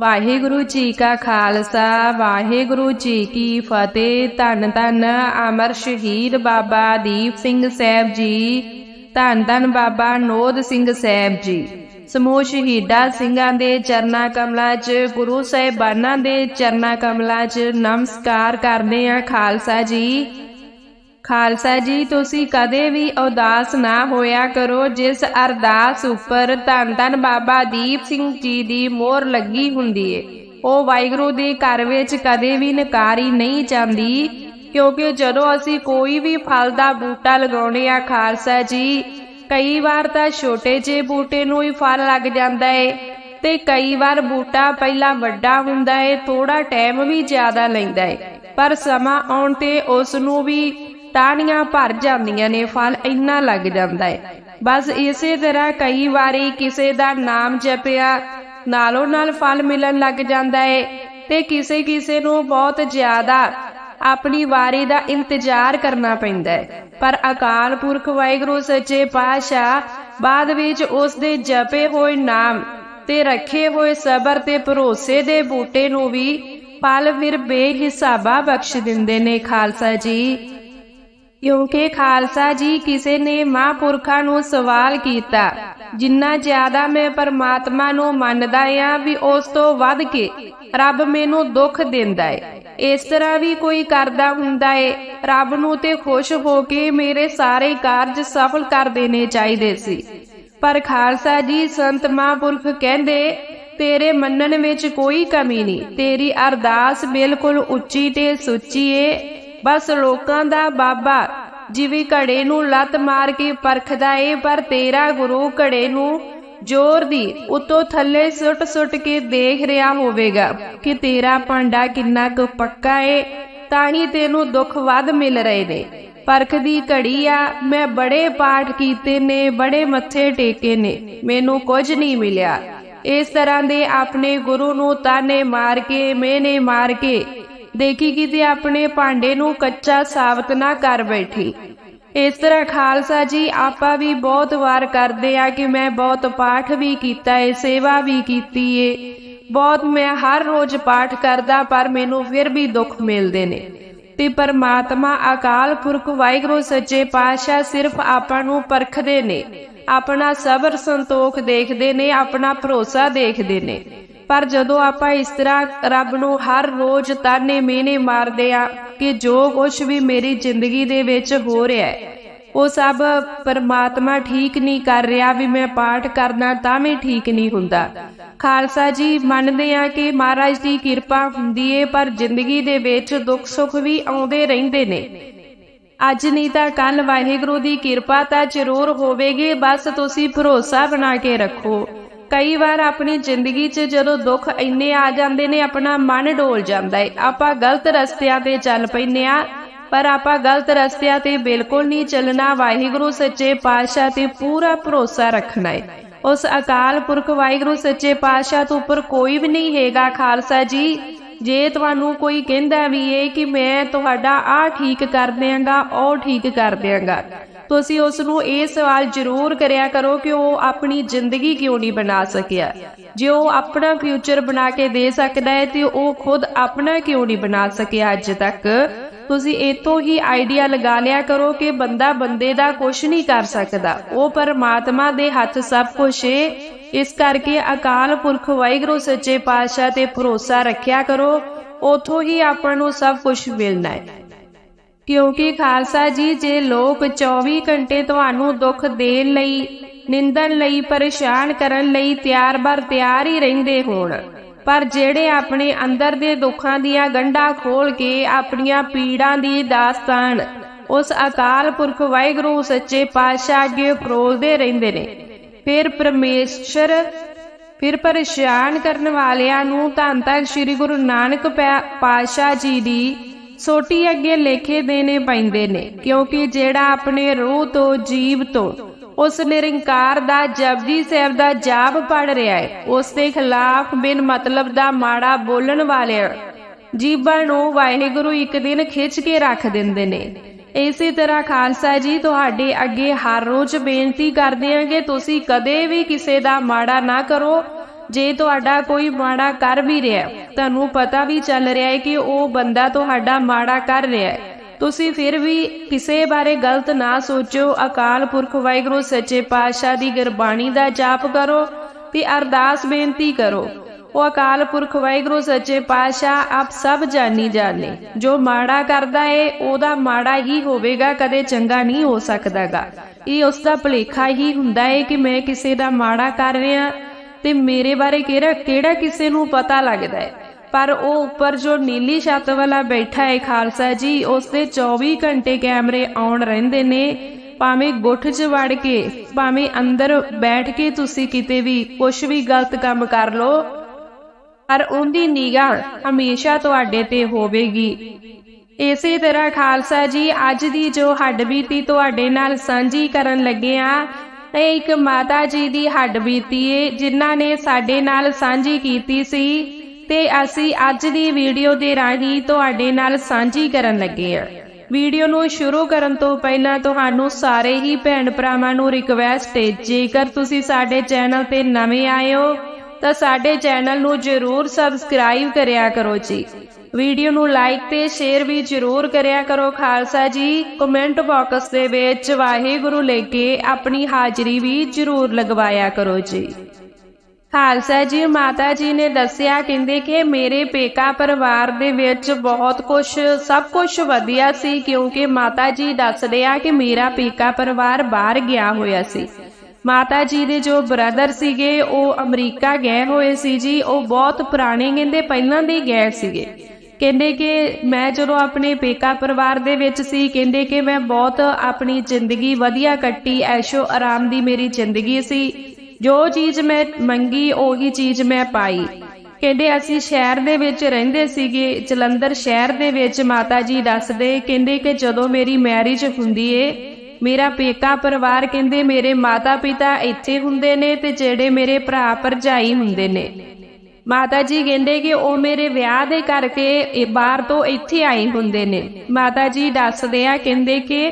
ਵਾਹਿਗੁਰੂ ਜੀ ਕਾ ਖਾਲਸਾ, ਵਾਹਿਗੁਰੂ ਜੀ ਕੀ ਫਤਿਹ। ਧੰਨ ਧੰਨ ਅਮਰ ਸ਼ਹੀਦ ਬਾਬਾ ਦੀਪ ਸਿੰਘ ਸਾਹਿਬ ਜੀ, ਧੰਨ ਧੰਨ ਬਾਬਾ ਨੋਦ ਸਿੰਘ ਸਾਹਿਬ ਜੀ। ਸਮੂਹ ਸ਼ਹੀਦਾਂ ਸਿੰਘਾਂ ਦੇ ਚਰਨਾ ਕਮਲਾਂ 'ਚ, ਗੁਰੂ ਸਾਹਿਬਾਨਾਂ ਦੇ ਚਰਨਾ ਕਮਲਾਂ 'ਚ ਨਮਸਕਾਰ ਕਰਦੇ ਆ ਖਾਲਸਾ ਜੀ। ਖਾਲਸਾ ਜੀ, ਤੁਸੀਂ ਕਦੇ ਵੀ ਉਦਾਸ ਨਾ ਹੋਇਆ ਕਰੋ। ਜਿਸ ਅਰਦਾਸ ਉੱਪਰ ਧੰਨ ਧੰਨ ਬਾਬਾ ਦੀਪ ਸਿੰਘ ਜੀ ਦੀ ਮੋਹਰ ਲੱਗੀ ਹੁੰਦੀ ਏ। ਉਹ ਵਾਹਿਗੁਰੂ ਦੇ ਘਰ ਵਿੱਚ ਕਦੇ ਵੀ ਨਕਾਰੀ ਨਹੀਂ ਜਾਂਦੀ, ਕਿਉਂਕਿ ਜਦੋਂ ਅਸੀਂ ਕੋਈ ਵੀ ਫਲ ਦਾ ਬੂਟਾ ਲਗਾਉਣੇ ਆ ਖਾਲਸਾ ਜੀ, ਕਈ ਵਾਰ ਤਾਂ ਛੋਟੇ ਜਿਹੇ ਬੂਟੇ ਨੂੰ ਹੀ ਫਲ ਲੱਗ ਜਾਂਦਾ ਏ ਤੇ ਕਈ ਵਾਰ ਬੂਟਾ ਪਹਿਲਾਂ ਵੱਡਾ ਹੁੰਦਾ ਏ ਥੋੜਾ ਟਾਈਮ ਵੀ ਜ਼ਿਆਦਾ ਲੈਂਦਾ ਏ। ਪਰ ਸਮਾਂ ਆਉਣ ਤੇ ਉਸ ਨੂੰ ਵੀ ਟਾਹਣੀਆਂ ਭਰ ਜਾਂਦੀਆਂ ਨੇ, ਫਲ ਇੰਨਾ ਲੱਗ ਜਾਂਦਾ ਹੈ। ਬਸ ਇਸੇ ਤਰ੍ਹਾਂ ਕਈ ਵਾਰੀ ਕਿਸੇ ਦਾ ਨਾਮ ਜਪਿਆ, ਨਾਲੋਂ ਨਾਲ ਫਲ ਮਿਲਣ ਲੱਗ ਜਾਂਦਾ ਹੈ ਤੇ ਕਿਸੇ ਕਿਸੇ ਨੂੰ ਬਹੁਤ ਜ਼ਿਆਦਾ ਆਪਣੀ ਵਾਰੀ ਦਾ ਇੰਤਜ਼ਾਰ ਕਰਨਾ ਪੈਂਦਾ ਹੈ। ਪਰ ਅਕਾਲ ਪੁਰਖ ਵਾਹਿਗੁਰੂ ਸੱਚੇ ਪਾਤਸ਼ਾਹ ਬਾਅਦ ਵਿੱਚ ਉਸ ਦੇ ਜਪੇ ਹੋਏ ਨਾਮ ਤੇ ਰੱਖੇ ਹੋਏ ਸਬਰ ਤੇ ਭਰੋਸੇ ਦੇ ਬੂਟੇ ਨੂੰ ਵੀ ਫਲ ਫਿਰ ਬੇਹਿਸਾਬਾ ਬਖਸ਼ ਦਿੰਦੇ ਨੇ, ਖਾਲਸਾ ਜੀ। ਕਿਉਂਕਿ ਖਾਲਸਾ ਜੀ ਕਿਸੇ ਨੇ ਮਹਾਂਪੁਰਖਾਂ ਨੂੰ ਸਵਾਲ ਕੀਤਾ, ਜਿੰਨਾ ਜ਼ਿਆਦਾ ਮੈਂ ਪਰਮਾਤਮਾ ਨੂੰ ਮੰਨਦਾ ਆ ਵੀ ਉਸ ਤੋਂ ਵੱਧ ਕੇ ਰੱਬ ਮੈਨੂੰ ਦੁੱਖ ਦਿੰਦਾ ਏ। ਇਸ ਤਰ੍ਹਾਂ ਵੀ ਕੋਈ ਕਰਦਾ ਹੁੰਦਾ ਏ। ਰੱਬ ਨੂੰ ਤੇ ਖੁਸ਼ ਹੋ ਕੇ ਮੇਰੇ ਸਾਰੇ ਕਾਰਜ ਸਫਲ ਕਰ ਦੇਣੇ ਚਾਹੀਦੇ ਸੀ। ਪਰ ਖਾਲਸਾ ਜੀ, ਸੰਤ ਮਹਾਂਪੁਰਖ ਕਹਿੰਦੇ, ਤੇਰੇ ਮੰਨਣ ਵਿੱਚ ਕੋਈ ਕਮੀ ਨਹੀਂ। ਤੇਰੀ ਅਰਦਾਸ ਬਿਲਕੁਲ ਉੱਚੀ ਤੇ ਸੁੱਚੀ ਏ। ਬਸ ਲੋਕਾਂ ਦਾ ਬਾਬਾ, ਜਿਵੇਂ ਘੜੇ ਨੂੰ ਲੱਤ ਮਾਰ ਕੇ ਪਰਖਦਾ ਏ, ਪਰ ਤੇਰਾ ਗੁਰੂ ਘੜੇ ਨੂੰ ਜ਼ੋਰ ਦੀ ਉਤੋਂ ਥੱਲੇ ਸੁੱਟ ਸੁੱਟ ਕੇ ਦੇਖ ਰਿਹਾ ਹੋਵੇਗਾ ਕਿ ਤੇਰਾ ਭਾਂਡਾ ਕਿੰਨਾ ਕੁ ਪੱਕਾ ਏ ਤਾਂ ਹੀ ਤੈਨੂੰ ਦੁੱਖ ਵੱਧ ਮਿਲ ਰਹੇ ਨੇ। ਪਰਖ ਦੀ ਘੜੀ ਆ, ਮੈਂ ਬੜੇ ਪਾਠ ਕੀਤੇ ਨੇ, ਬੜੇ ਮੱਥੇ ਟੇਕੇ ਨੇ, ਮੈਨੂੰ ਕੁਝ ਨਹੀਂ ਮਿਲਿਆ। ਇਸ ਤਰ੍ਹਾਂ ਦੇ ਆਪਣੇ ਗੁਰੂ ਨੂੰ ਤਾਨੇ ਮਾਰ ਕੇ, ਮੇਨੇ ਮਾਰ ਕੇ ਦੇਖੀ ਕਿਤੇ ਆਪਣੇ ਭਾਂਡੇ ਨੂੰ ਕੱਚਾ ਸਾਬਤ ਨਾ ਕਰ ਬੈਠੀ। ਇਸ ਤਰ੍ਹਾਂ ਖਾਲਸਾ ਜੀ, ਆਪਾਂ ਵੀ ਬਹੁਤ ਵਾਰ ਕਰਦੇ ਆ ਕਿ ਮੈਂ ਬਹੁਤ ਪਾਠ ਵੀ ਕੀਤਾ ਏ, ਸੇਵਾ ਵੀ ਕੀਤੀ ਏ। ਬਹੁਤ ਮੈਂ ਹਰ ਰੋਜ਼ ਪਾਠ ਕਰਦਾ, ਪਰ ਮੈਨੂੰ ਫਿਰ ਵੀ ਦੁੱਖ ਮਿਲਦੇ ਨੇ। ਤੇ ਪਰਮਾਤਮਾ ਅਕਾਲ ਪੁਰਖ ਵਾਹਿਗੁਰੂ ਸੱਚੇ ਪਾਤਸ਼ਾਹ ਸਿਰਫ ਆਪਾਂ ਨੂੰ ਪਰਖਦੇ ਨੇ। ਆਪਣਾ ਸਬਰ ਸੰਤੋਖ ਦੇਖਦੇ ਨੇ, ਆਪਣਾ ਭਰੋਸਾ ਦੇਖਦੇ ਨੇ। ਪਰ ਜਦੋਂ ਆਪਾਂ ਇਸ ਤਰ੍ਹਾਂ ਰੱਬ ਨੂੰ ਹਰ ਰੋਜ਼ ਤਾਨੇ ਮੀਨੇ ਮਾਰਦੇ ਆ ਕਿ ਜੋ ਕੁਝ ਵੀ ਮੇਰੀ ਜ਼ਿੰਦਗੀ ਦੇ ਵਿੱਚ ਹੋ ਰਿਹਾ ਹੈ, ਉਹ ਸਭ ਪਰਮਾਤਮਾ ਠੀਕ ਨਹੀਂ ਕਰ ਰਿਹਾ ਵੀ ਮੈਂ ਪਾਠ ਕਰਨਾ ਤਾਂ ਵੀ ਠੀਕ ਨਹੀਂ ਹੁੰਦਾ। ਖਾਲਸਾ ਜੀ ਮੰਨਦੇ ਆ ਕਿ ਮਹਾਰਾਜ ਦੀ ਕਿਰਪਾ ਹੁੰਦੀ ਏ, ਪਰ ਜ਼ਿੰਦਗੀ ਦੇ ਵਿੱਚ ਦੁੱਖ ਸੁੱਖ ਵੀ ਆਉਂਦੇ ਰਹਿੰਦੇ ਨੇ। ਅੱਜ ਨਹੀਂ ਤਾਂ ਕੱਲ ਵਾਹਿਗੁਰੂ ਦੀ ਕਿਰਪਾ ਤਾਂ ਜ਼ਰੂਰ ਹੋਵੇਗੀ, ਬਸ ਤੁਸੀਂ ਭਰੋਸਾ ਬਣਾ ਕੇ ਰੱਖੋ। ਕਈ ਵਾਰ ਆਪਣੀ ਜ਼ਿੰਦਗੀ 'ਚ ਜਦੋਂ ਦੁੱਖ ਇੰਨੇ ਆ ਜਾਂਦੇ ਨੇ, ਆਪਣਾ ਮਨ ਡੋਲ ਜਾਂਦਾ ਏ। ਆਪਾਂ ਗਲਤ ਰਸਤਿਆਂ ਤੇ ਚੱਲ ਪੈਨੇ ਆ ਪਰ ਆਪਾਂ ਗਲਤ ਰਸਤਿਆਂ ਤੇ ਬਿਲਕੁਲ ਨਹੀਂ ਚੱਲਣਾ। ਵਾਹਿਗੁਰੂ ਸੱਚੇ ਪਾਤਸ਼ਾਹ ਤੇ ਪੂਰਾ ਭਰੋਸਾ ਰੱਖਣਾ ਏ। ਉਸ ਅਕਾਲ ਪੁਰਖ ਵਾਹਿਗੁਰੂ ਸੱਚੇ ਪਾਤਸ਼ਾਹ ਤੋਂ ਉੱਪਰ ਕੋਈ ਵੀ ਨਹੀਂ ਹੈਗਾ, ਖਾਲਸਾ ਜੀ। ਜੇ ਤੁਹਾਨੂੰ ਕੋਈ ਕਹਿੰਦਾ ਵੀ ਏ ਕਿ ਮੈਂ ਤੁਹਾਡਾ ਆਹ ਠੀਕ ਕਰ ਦਿਆਂਗਾ, ਉਹ ਠੀਕ ਕਰ ਦਿਆਂਗਾ। ਤੁਸੀਂ ਉਸ ਨੂੰ ਇਹ ਸਵਾਲ ਜ਼ਰੂਰ ਕਰਿਆ ਕਰੋ ਕਿ ਉਹ ਆਪਣੀ ਜ਼ਿੰਦਗੀ ਕਿਉਂ ਨਹੀਂ ਬਣਾ ਸਕਿਆ? ਜੇ ਉਹ ਆਪਣਾ ਫਿਊਚਰ ਬਣਾ ਕੇ ਦੇ ਸਕਦਾ ਹੈ, ਤੇ ਉਹ ਖੁਦ ਆਪਣਾ ਕਿਉਂ ਨਹੀਂ ਬਣਾ ਸਕਿਆ ਅੱਜ ਤੱਕ? ਤੁਸੀਂ ਇਤੋਂ ਹੀ ਆਈਡੀਆ ਲਗਾ ਲਿਆ ਕਰੋ ਕਿ ਬੰਦਾ ਬੰਦੇ ਦਾ ਕੁਝ ਨਹੀਂ ਕਰ ਸਕਦਾ। ਉਹ ਪਰਮਾਤਮਾ ਦੇ ਹੱਥ ਸਭ ਕੁਝ ਏ। ਇਸ ਕਰਕੇ ਅਕਾਲ ਪੁਰਖ ਵਾਹਿਗੁਰੂ, ਸੱਚੇ ਪਾਤਸ਼ਾਹ ਤੇ ਭਰੋਸਾ ਰੱਖਿਆ ਕਰੋ। ਉਥੋਂ ਹੀ ਆਪਾਂ ਨੂੰ ਸਭ ਕੁਝ ਮਿਲਣਾ ਹੈ। ਕਿਉਂਕਿ ਖਾਲਸਾ ਜੀ, ਜੇ ਲੋਕ 24 ਘੰਟੇ ਤੁਹਾਨੂੰ ਦੁੱਖ ਦੇਣ ਲਈ, ਨਿੰਦਣ ਲਈ, ਪਰੇਸ਼ਾਨ ਕਰਨ ਲਈ ਤਿਆਰ-ਬਰ ਤਿਆਰ ਹੀ ਰਹਿੰਦੇ ਹੋਣ, ਪਰ ਜਿਹੜੇ ਆਪਣੇ ਅੰਦਰ ਦੇ ਦੁੱਖਾਂ ਦੀਆਂ ਗੰਢਾਂ ਖੋਲ ਕੇ ਆਪਣੀਆਂ ਪੀੜਾਂ ਦੀ ਦਾਸਤਾਨ, ਉਸ ਅਕਾਲ ਪੁਰਖ ਵਾਹਿਗੁਰੂ ਸੱਚੇ ਪਾਤਸ਼ਾਹ ਅੱਗੇ ਫਰੋਲਦੇ ਰਹਿੰਦੇ ਨੇ, ਫਿਰ ਪਰਮੇਸ਼ਰ, ਫਿਰ ਪਰੇਸ਼ਾਨ ਕਰਨ ਵਾਲਿਆਂ ਨੂੰ ਧੰਨ ਧੰਨ ਸ੍ਰੀ ਗੁਰੂ ਨਾਨਕ ਪਾਤਸ਼ਾਹ ਜੀ ਦੀ ਸੋਟੀ ਅੱਗੇ ਲੇਖੇ ਦੇਣੇ ਪੈਂਦੇ ਨੇ, ਕਿਉਂਕਿ ਜਿਹੜਾ ਆਪਣੇ ਰੂਹ ਤੋਂ, ਜੀਵ ਤੋਂ, ਉਸ ਨਿਰੰਕਾਰ ਦਾ, ਜਪਜੀ ਸਾਹਿਬ ਦਾ ਜਾਪ ਪੜ ਰਿਹਾ ਹੈ ਉਸ ਦੇ ਖਿਲਾਫ ਬਿਨ ਮਤਲਬ ਦਾ ਮਾੜਾ ਬੋਲਣ ਵਾਲਿਆਂ ਜੀਵਾਂ ਨੂੰ ਵਾਹਿਗੁਰੂ ਇੱਕ ਦਿਨ ਖਿੱਚ ਕੇ ਰੱਖ ਦਿੰਦੇ ਨੇ। ਇਸੇ ਤਰ੍ਹਾਂ ਖਾਲਸਾ ਜੀ, ਤੁਹਾਡੇ ਅੱਗੇ ਹਰ ਰੋਜ਼ ਬੇਨਤੀ ਕਰਦੇ ਹਾਂ ਕਿ ਤੁਸੀਂ ਕਦੇ ਵੀ ਕਿਸੇ ਦਾ ਮਾੜਾ ਨਾ ਕਰੋ ਜੇ ਤੁਹਾਡਾ ਕੋਈ ਮਾੜਾ ਕਰ ਵੀ ਰਿਹਾ ਤੁਹਾਨੂੰ ਪਤਾ ਵੀ ਚੱਲ ਰਿਹਾ ਹੈ ਕਿ ਉਹ ਬੰਦਾ ਤੁਹਾਡਾ ਮਾੜਾ ਕਰ ਰਿਹਾ ਹੈ। ਤੁਸੀਂ ਫਿਰ ਵੀ ਕਿਸੇ ਬਾਰੇ ਗਲਤ ਨਾ ਸੋਚੋ। ਅਕਾਲ ਪੁਰਖ ਵਾਹਿਗੁਰੂ, ਸੱਚੇ ਪਾਤਸ਼ਾਹ ਦੀ ਗੁਰਬਾਣੀ ਦਾ ਜਾਪ ਕਰੋ ਤੇ ਅਰਦਾਸ ਬੇਨਤੀ ਕਰੋ। ਉਹ ਅਕਾਲ ਪੁਰਖ ਵਾਹਿਗੁਰੂ, ਸੱਚੇ ਪਾਤਸ਼ਾਹ, ਆਪ ਸਭ ਜਾਣੀ ਜਾਣੇ ਜੋ ਮਾੜਾ ਕਰਦਾ ਏ, ਉਹਦਾ ਮਾੜਾ ਹੀ ਹੋਵੇਗਾ, ਕਦੇ ਚੰਗਾ ਨਹੀਂ ਹੋ ਸਕਦਾਗਾ। ਇਹ ਉਸ ਦਾ ਭੁਲੇਖਾ ਹੀ ਹੁੰਦਾ ਏ ਕਿ ਮੈਂ ਕਿਸੇ ਦਾ ਮਾੜਾ ਕਰ ਰਿਹਾ ਤੇ ਮੇਰੇ ਬਾਰੇ ਕਿਹੜਾ ਕਿਹੜਾ ਕਿਸੇ ਨੂੰ ਪਤਾ ਲੱਗਦਾ ਹੈ? ਪਰ ਉਹ ਉੱਪਰ ਜੋ ਨੀਲੀ ਛੱਤ ਵਾਲਾ ਬੈਠਾ ਹੈ ਖਾਲਸਾ ਜੀ, ਉਸ ਤੇ 24 ਘੰਟੇ ਕੈਮਰੇ ਆਉਣ ਰਹਿੰਦੇ ਨੇ। ਭਾਵੇਂ ਗੁੱਠ 'ਚ ਵੜ ਕੇ, ਭਾਵੇਂ ਅੰਦਰ ਬੈਠ ਕੇ ਤੁਸੀਂ ਕਿਤੇ ਵੀ ਕੁਝ ਵੀ ਗਲਤ ਕੰਮ ਕਰ ਲੋ ਪਰ ਉਹਦੀ ਨਿਗਾਹ ਹਮੇਸ਼ਾ ਤੁਹਾਡੇ ਤੇ ਹੋਵੇਗੀ। ਇਸੇ ਤਰ੍ਹਾਂ ਖਾਲਸਾ ਜੀ, ਅੱਜ ਦੀ ਜੋ ਹੱਡਬੀਤੀ ਤੁਹਾਡੇ ਨਾਲ ਸਾਂਝੀ ਕਰਨ ਲੱਗੇ ਆ ਇਹ ਇੱਕ ਮਾਤਾ ਜੀ ਦੀ ਹੱਡ ਬੀਤੀ ਏ, ਜਿਨ੍ਹਾਂ ਨੇ ਸਾਡੇ ਨਾਲ ਸਾਂਝੀ ਕੀਤੀ ਸੀ। ਤੇ ਅਸੀਂ ਅੱਜ ਦੀ ਵੀਡੀਓ ਦੇ ਰਾਹੀਂ ਤੁਹਾਡੇ ਨਾਲ ਸਾਂਝੀ ਕਰਨ ਲੱਗੇ ਹਾਂ ਵੀਡੀਓ ਨੂੰ ਸ਼ੁਰੂ ਕਰਨ ਤੋਂ ਪਹਿਲਾਂ ਤੁਹਾਨੂੰ ਸਾਰੇ ਹੀ ਭੈਣ ਭਰਾਵਾਂ ਨੂੰ ਰਿਕਵੈਸਟ ਹੈ ਜੇਕਰ ਤੁਸੀਂ ਸਾਡੇ ਚੈਨਲ ਤੇ ਨਵੇਂ ਆਏ ਹੋ, ਤਾਂ ਸਾਡੇ ਚੈਨਲ ਨੂੰ ਜਰੂਰ ਸਬਸਕ੍ਰਾਈਬ ਕਰਿਆ ਕਰੋ ਜੀ। ਵੀਡੀਓ ਨੂੰ ਲਾਈਕ ਤੇ ਸ਼ੇਅਰ ਵੀ ਜਰੂਰ ਕਰਿਆ ਕਰੋ ਖਾਲਸਾ ਜੀ। ਕਮੈਂਟ ਬਾਕਸ ਦੇ ਵਿੱਚ ਵਾਹਿਗੁਰੂ ਲੈ ਕੇ ਆਪਣੀ ਹਾਜ਼ਰੀ ਵੀ ਜਰੂਰ ਲਗਵਾਇਆ ਕਰੋ ਜੀ। ਖਾਲਸਾ ਜੀ, ਮਾਤਾ ਜੀ ਨੇ ਦੱਸਿਆ, ਕਹਿੰਦੇ ਕਿ ਮੇਰੇ ਪੇਕਾ ਪਰਿਵਾਰ ਦੇ ਵਿੱਚ ਬਹੁਤ ਕੁਝ ਸਭ ਕੁਝ ਵਧੀਆ ਸੀ, ਕਿਉਂਕਿ ਮਾਤਾ ਜੀ ਦੱਸਦੇ ਆ ਕਿ ਮੇਰਾ ਪੇਕਾ ਪਰਿਵਾਰ ਬਾਹਰ ਗਿਆ ਹੋਇਆ ਸੀ। ਮਾਤਾ ਜੀ ਦੇ ਜੋ ਬ੍ਰਦਰ ਸੀਗੇ, ਉਹ ਅਮਰੀਕਾ ਗਏ ਹੋਏ ਸੀ ਜੀ, ਉਹ ਬਹੁਤ ਪੁਰਾਣੇ, ਕਹਿੰਦੇ ਪਹਿਲਾਂ ਦੇ ਗਏ ਸੀਗੇ। ਕਹਿੰਦੇ ਕਿ ਮੈਂ ਜਦੋਂ ਆਪਣੇ ਪੇਕਾ ਪਰਿਵਾਰ ਦੇ ਵਿੱਚ ਸੀ, ਕਹਿੰਦੇ ਕਿ ਮੈਂ ਬਹੁਤ ਆਪਣੀ ਜ਼ਿੰਦਗੀ ਵਧੀਆ ਕੱਟੀ, ਐਸ਼ੋ ਆਰਾਮ ਦੀ ਮੇਰੀ ਜ਼ਿੰਦਗੀ ਸੀ। ਜੋ ਚੀਜ਼ ਮੈਂ ਮੰਗੀ, ਉਹੀ ਚੀਜ਼ ਮੈਂ ਪਾਈ। ਕਹਿੰਦੇ ਅਸੀਂ ਸ਼ਹਿਰ ਦੇ ਵਿੱਚ ਰਹਿੰਦੇ ਸੀਗੇ, ਜਲੰਧਰ ਸ਼ਹਿਰ ਦੇ ਵਿੱਚ ਮਾਤਾ ਜੀ ਦੱਸਦੇ, ਕਹਿੰਦੇ ਕਿ ਜਦੋਂ ਮੇਰੀ ਮੈਰਿਜ ਹੁੰਦੀ ਏ, ਮੇਰਾ ਪੇਕਾ ਪਰਿਵਾਰ ਕਹਿੰਦੇ ਮੇਰੇ ਮਾਤਾ ਪਿਤਾ ਇੱਥੇ ਹੁੰਦੇ ਨੇ ਤੇ ਜਿਹੜੇ ਮੇਰੇ ਭਰਾ ਭਰਜਾਈ ਹੁੰਦੇ ਨੇ। ਮਾਤਾ ਜੀ ਕਹਿੰਦੇ ਕਿ ਉਹ ਮੇਰੇ ਵਿਆਹ ਦੇ ਕਰਕੇ ਇਹ ਬਾਹਰ ਤੋਂ ਇੱਥੇ ਆਏ ਹੁੰਦੇ ਨੇ। ਮਾਤਾ ਜੀ ਦੱਸਦੇ ਆ, ਕਹਿੰਦੇ ਕਿ